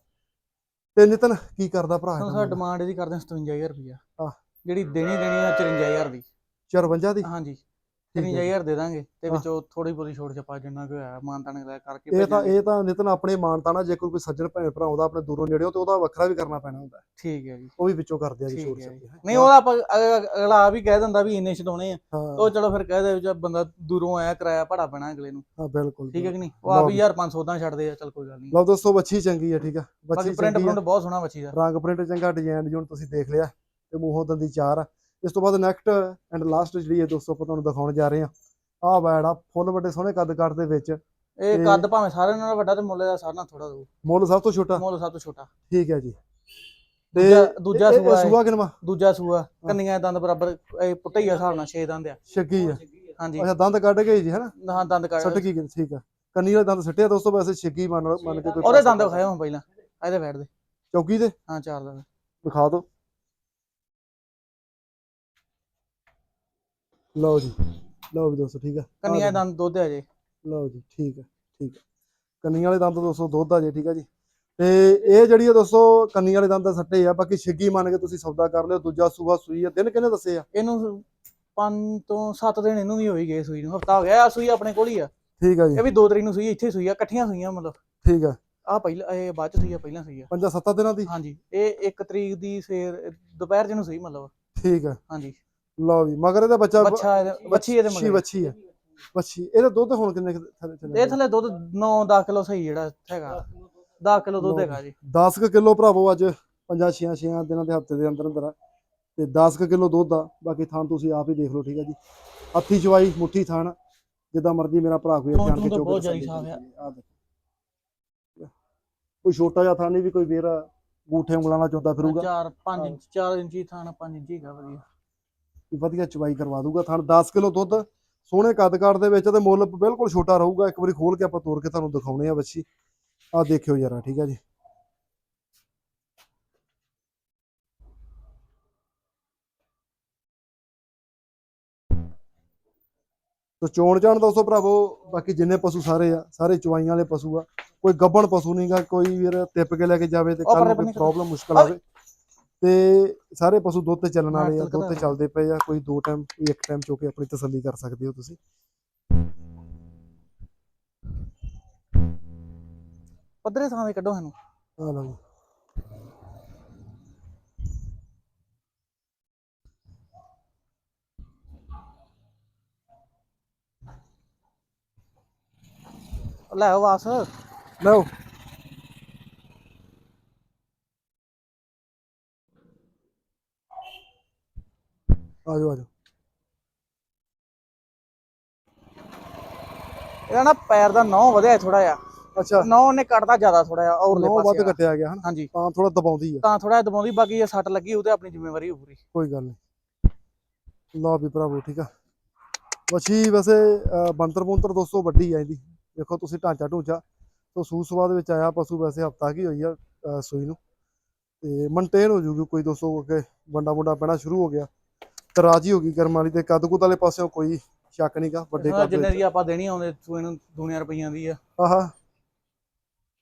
ਤੇ ਨਿਤਨ ਕੀ ਕਰਦਾ ਭਰਾ ਹੁਣ ਸਾਡਾ ਡਿਮਾਂਡ ਇਹਦੀ ਕਰਦੇ ਹਾਂ 57000 ਰੁਪਇਆ ਆਹ। ਜਿਹੜੀ ਦੇਣੀ ਦੇਣੀ ਆ 54000 ਦੀ। 54 ਦੀ? ਹਾਂਜੀ। ਠੀਕ ਹੈ ਜੀ। 53000 ਦੇ ਦਾਂਗੇ ਤੇ। ਵਿੱਚੋਂ ਥੋੜੀ ਬਹੁਤੀ ਛੋਟ ਛਪਾ ਜਿੰਨਾ ਕੋਈ ਹੋਇਆ ਮਾਨਤਾਨ ਲੈ ਕਰਕੇ ਇਹ ਤਾਂ। ਇਹ ਤਾਂ ਨਿਤਨ ਆਪਣੇ ਮਾਨਤਾ ਨਾਲ ਜੇ ਕੋਈ ਕੋਈ ਸੱਜਣ ਭੈਣ ਭਰਾ ਆਉਂਦਾ ਆਪਣੇ ਦੂਰੋਂ ਨੇੜਿਓਂ ਤੇ ਉਹਦਾ ਵੱਖਰਾ ਵੀ ਕਰਨਾ ਪੈਣਾ ਹੁੰਦਾ। ਠੀਕ ਹੈ ਜੀ। ਉਹ ਵੀ ਵਿੱਚੋਂ ਕਰਦੇ ਆ ਜੀ ਛੋਟ ਛੱਪੀ ਨਹੀਂ ਉਹਦਾ ਆਪਾਂ ਅਗ- ਅਗਲਾ ਆ ਵੀ ਕਹਿ ਦਿੰਦਾ ਵੀ ਇੰਨੇ ਛਡਾਉਣੇ ਆ। ਉਹ ਚਲੋ ਫਿਰ ਕਹਿ ਦੇ ਜੇ ਬੰਦਾ ਦੂਰੋਂ ਆਇਆ ਕਿਰਾਇਆ ਭਾੜਾ ਪੈਣਾ ਅਗਲੇ ਨੂੰ। ਹਾਂ ਬਿਲਕੁਲ ਠੀਕ ਹੈ ਕਿ ਨਹੀਂ? ਉਹ ਆ ਵੀ ਯਾਰ 500 ਦਾ ਛੱਡਦੇ ਆ ਚਲ ਕੋਈ ਗੱਲ ਨਹੀਂ। ਲਓ ਦੋਸਤੋ ਬੱਚੀ ਚੰਗੀ ਆ ਠੀਕ ਆ। ਬੱਚੀ ਪ੍ਰਿੰਟ ਪ੍ਰਿੰਟ ਬਹੁਤ ਸੋਹਣਾ ਬੱਚੀ ਦਾ। ਰੰਗ ਪ੍ਰਿੰਟ ਚੰਗਾ ਡਿਜ਼ਾਈਨ ਜੁਨ ਤੁਸੀਂ ਦੇਖ ਲਿਆ। ਤੇ ਮੂੰਹੋਂ ਦੰਦੀ ਚਾਰ ਆ। ਇਸ ਤੋਂ ਬਾਅਦ ਨੈਕਸਟ ਐਂਡ ਲਾਸਟ ਜਿਹੜੀ ਹੈ ਦੋਸਤੋ ਆਪਾਂ ਤੁਹਾਨੂੰ ਦਿਖਾਉਣ ਜਾ ਰਹੇ ਆ ਆਹ ਬੈੜ ਆ ਫੁੱਲ ਵੱਡੇ ਸੋਹਣੇ ਕੱਦ ਕੱਟ ਦੇ ਵਿੱਚ। ਇਹ ਤੇ- ਕੱਦ ਭਾਵੇਂ ਸਾਰਿਆਂ ਨਾਲੋਂ ਵੱਡਾ ਤੇ ਮੁੱਲ ਦਾ ਸਾਰਿਆਂ ਨਾਲੋਂ ਥੋੜਾ ਦਊ। ਮੁੱਲ ਸਭ ਤੋਂ ਛੋਟਾ। ਮੁੱਲ ਸਭ ਤੋਂ ਛੋਟਾ। ਠੀਕ ਹੈ ਜੀ। ਦੂਜਾ- ਦੂਜਾ ਸੂਆ। ਸੂਆ ਕਿਨਵਾ ਦੂਜਾ ਸੂਆ। ਕੰਨੀਆਂ ਦੇ ਦੰਦ ਬਰਾਬਰ ਇਹ ਪੁੱਟਈਆ ਹਿਸਾਬ ਨਾਲ 6 ਦੰਦ ਆ। ਛੱਗੀ ਆ। ਹਾਂਜੀ। ਅੱਛਾ ਦੰਦ ਕੱਢ ਗਏ ਜੀ ਹੈਨਾ? ਹਾਂ ਦੰਦ ਕੱਢ ਸੱਟ ਕੀ। ਠੀਕ ਆ। ਕੰਨੀ ਵਾਲੇ ਦੰਦ ਸੱਟਿਆ ਦੋਸਤੋ ਵੈਸੇ ਛੱਗੀ ਮੰਨ ਮੰਨ ਕੇ ਕੋਈ ਉਹਦੇ ਦੰਦ ਵਿਖਾਏ ਹੁਣ ਪਹਿਲਾਂ। ਇਹਦੇ ਬੈਠ ਦੇ। ਚੌਕੀ ਦੇ? ਹਾਂ ਚਾਰ ਦੰਦ। ਵਿਖਾ ਦਿਓ। ਲਓ ਜੀ ਲਓ ਵੀ ਦੋਸਤੋ ਠੀਕ ਆ? ਕੰਨੀਆਂ ਦੇ ਦੰਦ ਦੁੱਧ ਆ ਜੇ। ਲਓ ਜੀ ਠੀਕ ਹੈ ਠੀਕ ਹੈ ਕੰਨੀ ਵਾਲੇ ਦੰਦ ਦੋਸਤੋ ਦੁੱਧ ਆ ਜੇ ਠੀਕ ਆ ਜੀ। ਤੇ ਇਹ ਜਿਹੜੀ ਆ ਦੋਸਤੋ ਕੰਨੀ ਵਾਲੇ ਦੰਦ ਤਾਂ ਸੱਟੇ ਆ ਬਾਕੀ ਛਿੱਗੀ ਮੰਨ ਕੇ ਤੁਸੀਂ ਸੌਦਾ ਕਰ ਲਿਓ ਦੂਜਾ ਸੂਆ ਸੂਈ ਆ ਦਿਨ ਕਿੰਨੇ ਦੱਸੇ ਆ? ਇਹਨੂੰ 5 ਤੋਂ 7 ਦਿਨ ਇਹਨੂੰ ਵੀ ਹੋਈ ਗਏ ਸੂਈ ਨੂੰ ਹਫਤਾ ਹੋ ਗਿਆ ਆ ਸੂਈ ਆਪਣੇ ਕੋਲ ਹੀ ਆ। ਠੀਕ ਆ ਜੀ। ਇਹ ਵੀ 2 ਤਰੀਕ ਨੂੰ ਸੂਈ ਇੱਥੇ ਸੂਈ ਆ ਇਕੱਠੀਆਂ ਸੂਈਆਂ ਮਤਲਬ। ਠੀਕ ਆ। ਆ ਪਹਿਲਾਂ ਇਹ ਬਾਅਦ ਚ ਸੂਈ ਆ ਪਹਿਲਾਂ ਸੂਈ ਆ। ਪੰਜਾਂ ਸੱਤਾਂ ਦਿਨਾਂ ਦੀ? ਹਾਂਜੀ ਇਹ 1 ਤਰੀਕ ਦੀ ਸਵੇਰ ਦੁਪਹਿਰ ਜਿਹਨੂੰ ਸੂਈ ਮਤਲਬ। ਠੀਕ ਆ। ਹਾਂਜੀ। ਲਓ ਵੀ ਮਗਰ ਇਹਦਾ ਬੱਚਾ ਬੱਚਾ ਇਹਦੇ- ਮਗਰ ਵੱਛੀ ਆ ਵੱਛੀ ਇਹਦਾ ਦੁੱਧ ਹੁਣ ਕਿੰਨੇ ਕੁ ਥੱਲੇ ਚੱਲਿਆ ਇਹ ਥੱਲੇ ਦੁੱਧ 9-10 ਕਿਲੋ ਸਹੀ ਜਿਹੜਾ ਹੈਗਾ। 10 ਕਿਲੋ ਦੁੱਧ ਹੈਗਾ ਜੀ। 10 ਕੁ ਕਿਲੋ ਭਰਾਵੋ ਅੱਜ ਪੰਜਾਂ ਛੀਆਂ ਛੀਆਂ ਦਿਨਾਂ ਦੇ ਹਫ਼ਤੇ ਦੇ ਅੰਦਰ ਅੰਦਰ ਆ। ਤੇ 10 ਕੁ ਕਿਲੋ ਦੁੱਧ ਆ ਬਾਕੀ ਥਾਂ ਤੁਸੀਂ ਆਪ ਹੀ ਦੇਖ ਲਓ ਠੀਕ ਹੈ ਜੀ। ਹੱਥੀ ਚਵਾਈ ਮੁੱਠੀ ਥਾਣ ਜਿੱਦਾਂ ਮਰਜ਼ੀ ਮੇਰਾ ਭਰਾ ਕੋਈ ਥਾਂ ਜਾਣ ਥੂੰ ਕੇ ਤਾਂ ਚੋਕੇ ਬਹੁਤ ਤਸੱਲੀ ਜ਼ਿਆਦਾ ਕਰੀ ਆ। ਦੇਖੋ। ਕੋਈ ਛੋਟਾ ਜਿਹਾ ਥਾਂ ਨਹੀਂ ਵੀ ਕੋਈ ਵੀਰ ਗੂਠੇ ਉਂਗਲਾਂ ਨਾਲ ਚੋਦਾ ਫਿਰੂਗਾ। 4 5 ਇੰਚ 4 ਇੰਚੀ ਥਾਣਾ 5 ਇੰਚੀ ਹੈਗਾ ਵਧੀਆ। ਵਧੀਆ ਚਵਾਈ ਕਰਵਾ ਦੂਗਾ ਥਾਣ 10 ਕਿਲੋ ਦੁੱਧ ਸੋਹਣੇ ਕੱਦ ਕਾਠ ਦੇ ਵਿੱਚ ਤੇ ਮੁੱਲ ਬਿਲਕੁਲ ਛੋਟਾ ਰਹੂਗਾ। ਇੱਕ ਵਾਰੀ ਖੋਲ ਕੇ ਆਪਾਂ ਤੋੜ ਕੇ ਤੁਹਾਨੂੰ ਦਿਖਾਉਣੇ ਆ ਬੱਚੀ ਆ ਦੇਖਿਓ ਯਾਰਾ ਠੀਕ ਹੈ ਜੀ। ਤੋ ਚੋਣ ਜਾਣ ਦੋਸਤੋ ਭਰਾਵੋ ਬਾਕੀ ਜਿੰਨੇ ਪਸ਼ੂ ਸਾਰੇ ਆ ਸਾਰੇ ਚਵਾਈਆਂ ਵਾਲੇ ਪਸ਼ੂ ਆ। ਕੋਈ ਗੱਬਣ ਪਸ਼ੂ ਨਹੀਂਗਾ ਕੋਈ ਵੀਰ ਤਿੱਪ ਕੇ ਲੈ ਕੇ ਜਾਵੇ ਤੇ ਕੱਲ ਨੂੰ ਕੋਈ ਪ੍ਰੋਬਲਮ ਮੁਸ਼ਕਲ ਆਵੇ। ਤੇ ਸਾਰੇ ਪਸ਼ੂ ਦੁੱਧ ਤੇ ਚੱਲਣ ਵਾਲੇ ਆ ਦੁੱਧ ਤੇ ਚੱਲਦੇ ਪਏ ਆ ਕੋਈ ਦੋ ਟਾਈਮ ਕੋਈ ਇੱਕ ਟਾਈਮ ਚੋ ਕੇ ਆਪਣੀ ਤਸੱਲੀ ਕਰ ਸਕਦੇ ਹੋ ਤੁਸੀਂ। ਪੱਧਰੇ ਥਾਂ ਦੇ ਕੱਢੋ ਸਾਨੂੰ। ਆ ਲਓ ਜੀ। ਲੈ ਆਓ ਵਾਸ ਲਓ। ਆ ਜਾਓ ਆ ਜਾਓ ਇਹਦਾ ਨਾ ਪੈਰ ਦਾ ਨੌ ਵਧਿਆ ਥੋੜਾ ਜਿਹਾ। ਅੱਛਾ। ਨੌ ਨੇ ਕੱਟਦਾ ਜ਼ਿਆਦਾ ਥੋੜਾ ਜਿਹਾ ਔਰਲੇ ਨੌ ਵੱਧ। ਕੱਟਿਆ ਗਿਆ ਹਨ? ਹਾਂਜੀ। ਤਾਂ ਥੋੜਾ ਦਬਾਉਂਦੀ ਆ। ਤਾਂ ਥੋੜਾ ਜਿਹਾ ਦਬਾਉਂਦੀ ਬਾਕੀ ਜੇ ਸੱਟ ਲੱਗੀ ਉਹ ਤੇ ਆਪਣੀ ਜ਼ਿੰਮੇਵਾਰੀ ਹੋ ਪੂਰੀ। ਕੋਈ ਗੱਲ ਨਹੀਂ ਲਓ ਵੀ ਭਰਾਵੋ ਠੀਕ ਆ? ਵਛੀ ਵੈਸੇ ਬੰਤਰ ਬੁੰਤਰ ਦੋਸਤੋ ਵੱਡੀ ਆ ਇਹਦੀ। ਦੇਖੋ ਤੁਸੀਂ ਢਾਂਚਾ ਢੂੰਚਾ। ਤੋਂ ਸੂ ਸਵਾਦ ਵਿੱਚ ਆਇਆ ਪਸ਼ੂ ਵੈਸੇ ਹਫਤਾ ਕੀ ਹੋਈ ਆ ਸੂਈ ਨੂੰ। ਤੇ ਮੇਨਟੇਨ ਹੋ ਜੂਗੀ ਕੋਈ ਦੋਸਤੋ ਅੱਗੇ ਵੰਡਾ ਵੰਡਾ ਪੈਣਾ ਸ਼ੁਰੂ ਹੋ ਗਿਆ। ਤੇ ਰਾਜੀ ਹੋ ਗਈ ਕਰਮ ਵਾਲੀ ਤੇ ਕੱਦ ਕੁੱਦ ਵਾਲੇ ਪਾਸਿਓਂ ਕੋਈ ਸ਼ੱਕ ਨਹੀਂਗਾ ਵੱਡੇ ਹਾਂ, ਕੱਦ ਜਿੰਨੇ ਦੀ ਆਪਾਂ ਦੇਣੀ ਆਉਂਦੇ ਸੂਏ ਨੂੰ ਦੁਨੀਆ ਰੁਪਈਆਂ ਦੀ ਆ। ਆਹਾ।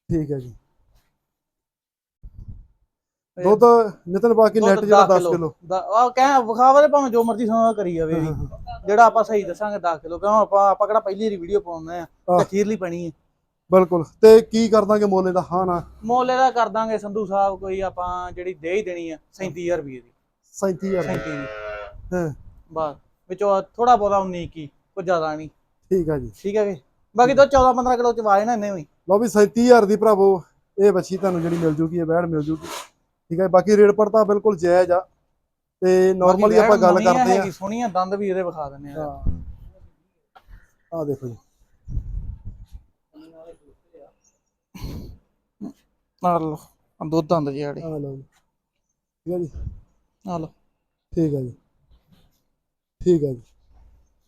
ਠੀਕ ਹੈ ਜੀ। ਦੁੱਧ ਨਿਤਨ ਬਾਕੀ ਨੈਟ ਜਿਹੜਾ 10 ਕਿਲੋ। ਆ ਕਹਿ ਵਿਖਾਵਾ ਤੇ ਭਾਵੇਂ ਜੋ ਮਰਜ਼ੀ ਸੁਣਾ ਕਰੀ ਜਾਵੇ। ਜਿਹੜਾ ਆਪਾਂ ਸਹੀ ਦੱਸਾਂਗੇ 10 ਕਿਲੋ ਕਿਉਂ ਆਪਾਂ ਆਪਾਂ ਕਿਹੜਾ ਪਹਿਲੀ ਵਾਰੀ ਵੀਡੀਓ ਪਾਉਂਦੇ ਆ। ਅਖੀਰਲੀ ਪੈਣੀ ਹੈ ਬਿਲਕੁਲ। ਤੇ ਕੀ ਕਰ ਦਾਂਗੇ ਮੋਲੇ ਦਾ? ਹਾਂ ਨਾ। ਮੋਲੇ ਦਾ ਕਰ ਦਾਂਗੇ ਸੰਧੂ ਸਾਹਿਬ ਕੋਈ ਆਪਾਂ ਜਿਹੜੀ ਦੇ ਹੀ ਦੇਣੀ ਆ 37000 ਰੁਪਏ ਦੀ। 37000 37 ਦੀ ਹਾਂ। ਬਸ ਵਿੱਚੋਂ ਥੋੜਾ ਬਹੁਤਾ 19 ਕੀ ਕੋਈ ਜ਼ਿਆਦਾ ਨਹੀਂ। ਠੀਕ ਹੈ ਜੀ। ਠੀਕ ਹੈ ਕਿ ਬਾਕੀ ਤਾਂ 14 15 ਕਿਲੋ ਚ ਵਾਏ ਨਾ ਇੰਨੇ ਵੀ। ਲਓ ਵੀ 37000 ਦੀ ਭਰਾਵੋ ਇਹ ਬੱਚੀ ਤੁਹਾਨੂੰ ਜਿਹੜੀ ਮਿਲ ਜੂਗੀ ਇਹ ਬੈੜ ਮਿਲ ਜੂਗੀ। ਠੀਕ ਹੈ ਬਾਕੀ ਰੇਟ ਪੜਤਾ ਬਿਲਕੁਲ ਜਾਇਜ਼ ਆ। ਤੇ ਨਾਰਮਲੀ ਆਪਾਂ ਗੱਲ ਕਰਦੇ ਆ। ਸੋਹਣੀਆਂ ਦੰਦ ਵੀ ਇਹਦੇ ਵਿਖਾ ਦਿੰਦੇ ਆ। ਆ ਦੇਖੋ ਜੀ। ਆ ਲਓ ਦੁੱਧ ਦੰਦ ਜਿਹੜੇ ਆ ਲਓ ਜੀ। ਠੀਕ ਹੈ ਜੀ। ਆ ਲਓ। ਠੀਕ ਹੈ ਜੀ। ਠੀਕ ਹੈ ਜੀ।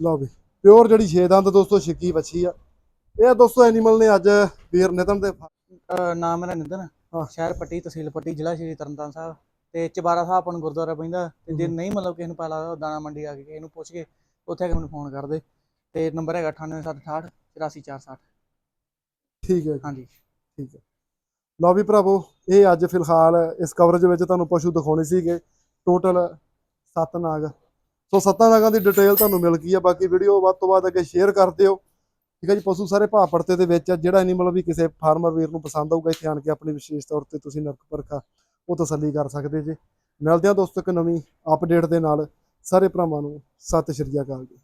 ਲਓ ਵੀ ਪਿਓਰ ਜਿਹੜੀ ਛੇ ਦੰਦ ਦੋਸਤੋ ਛਿੱਕੀ ਵੱਛੀ ਆ। ਇਹ ਦੋਸਤੋ ਐਨੀਮਲ ਨੇ ਅੱਜ ਵੀਰ ਨਿਤਨ ਦੇ ਅਹ ਨਾਮ ਮੇਰਾ ਨਿੰਦਨ ਹਾਂ। ਸ਼ਹਿਰ ਪੱਟੀ ਤਹਿਸੀਲ ਪੱਟੀ ਜ਼ਿਲ੍ਹਾ ਸ਼੍ਰੀ ਤਰਨਤਾਰਨ ਸਾਹਿਬ। ਤੇ ਚਬਾਰਾ ਸਾਹਿਬ ਆਪਾਂ ਨੂੰ ਗੁਰਦੁਆਰਾ ਪੈਂਦਾ। ਤੇ ਜੇ ਹਮ। ਨਹੀਂ ਮਤਲਬ ਕਿਸੇ ਨੂੰ ਪਤਾ ਲੱਗਦਾ ਦਾਣਾ ਮੰਡੀ ਆ ਕੇ ਕਿਸੇ ਨੂੰ ਪੁੱਛ ਕੇ ਉੱਥੇ ਆ ਕੇ ਮੈਨੂੰ ਫੋਨ ਕਰ ਦੇ ਤੇ ਨੰਬਰ ਹੈਗਾ 98768 84460 ਠੀਕ ਹੈ ਜੀ, ਹਾਂਜੀ। ਠੀਕ ਹੈ। ਲਓ ਵੀ ਭਰਾਵੋ ਇਹ ਅੱਜ ਫਿਲਹਾਲ ਇਸ ਕਵਰੇਜ ਵਿੱਚ ਤੁਹਾਨੂੰ ਪਸ਼ੂ ਦਿਖਾਉਣੇ ਸੀਗੇ। ਟੋਟਲ 7 ਨਾਗ। ਸੋ ਸੱਤਾਂ ਨਾਗਾਂ ਦੀ ਡਿਟੇਲ ਤੁਹਾਨੂੰ ਮਿਲ ਗਈ ਆ। ਬਾਕੀ ਵੀਡੀਓ ਵੱਧ ਤੋਂ ਵੱਧ ਅੱਗੇ ਸ਼ੇਅਰ ਕਰ ਦਿਓ। ਠੀਕ ਹੈ ਜੀ, ਪਸ਼ੂ ਸਾਰੇ ਭਾਅ ਪੜਤੇ ਦੇ ਵਿੱਚ ਆ। ਜਿਹੜਾ ਐਨੀਮਲ ਵੀ ਕਿਸੇ ਫਾਰਮਰ ਵੀਰ ਨੂੰ ਪਸੰਦ ਆਊਗਾ, ਇੱਥੇ ਆਣ ਕੇ ਆਪਣੀ ਵਿਸ਼ੇਸ਼ ਤੌਰ ਤੇ ਤੁਸੀਂ ਨਰਕ ਪਰਖਾ ਉਹ ਤਸੱਲੀ ਕਰ ਸਕਦੇ ਜੇ। ਮਿਲਦੇ ਆ ਦੋਸਤੋ ਇੱਕ ਨਵੀਂ ਅਪਡੇਟ ਦੇ ਨਾਲ। ਸਾਰੇ ਭਰਾਵਾਂ ਨੂੰ ਸਤਿ ਸ਼੍ਰੀ ਅਕਾਲ ਜੀ।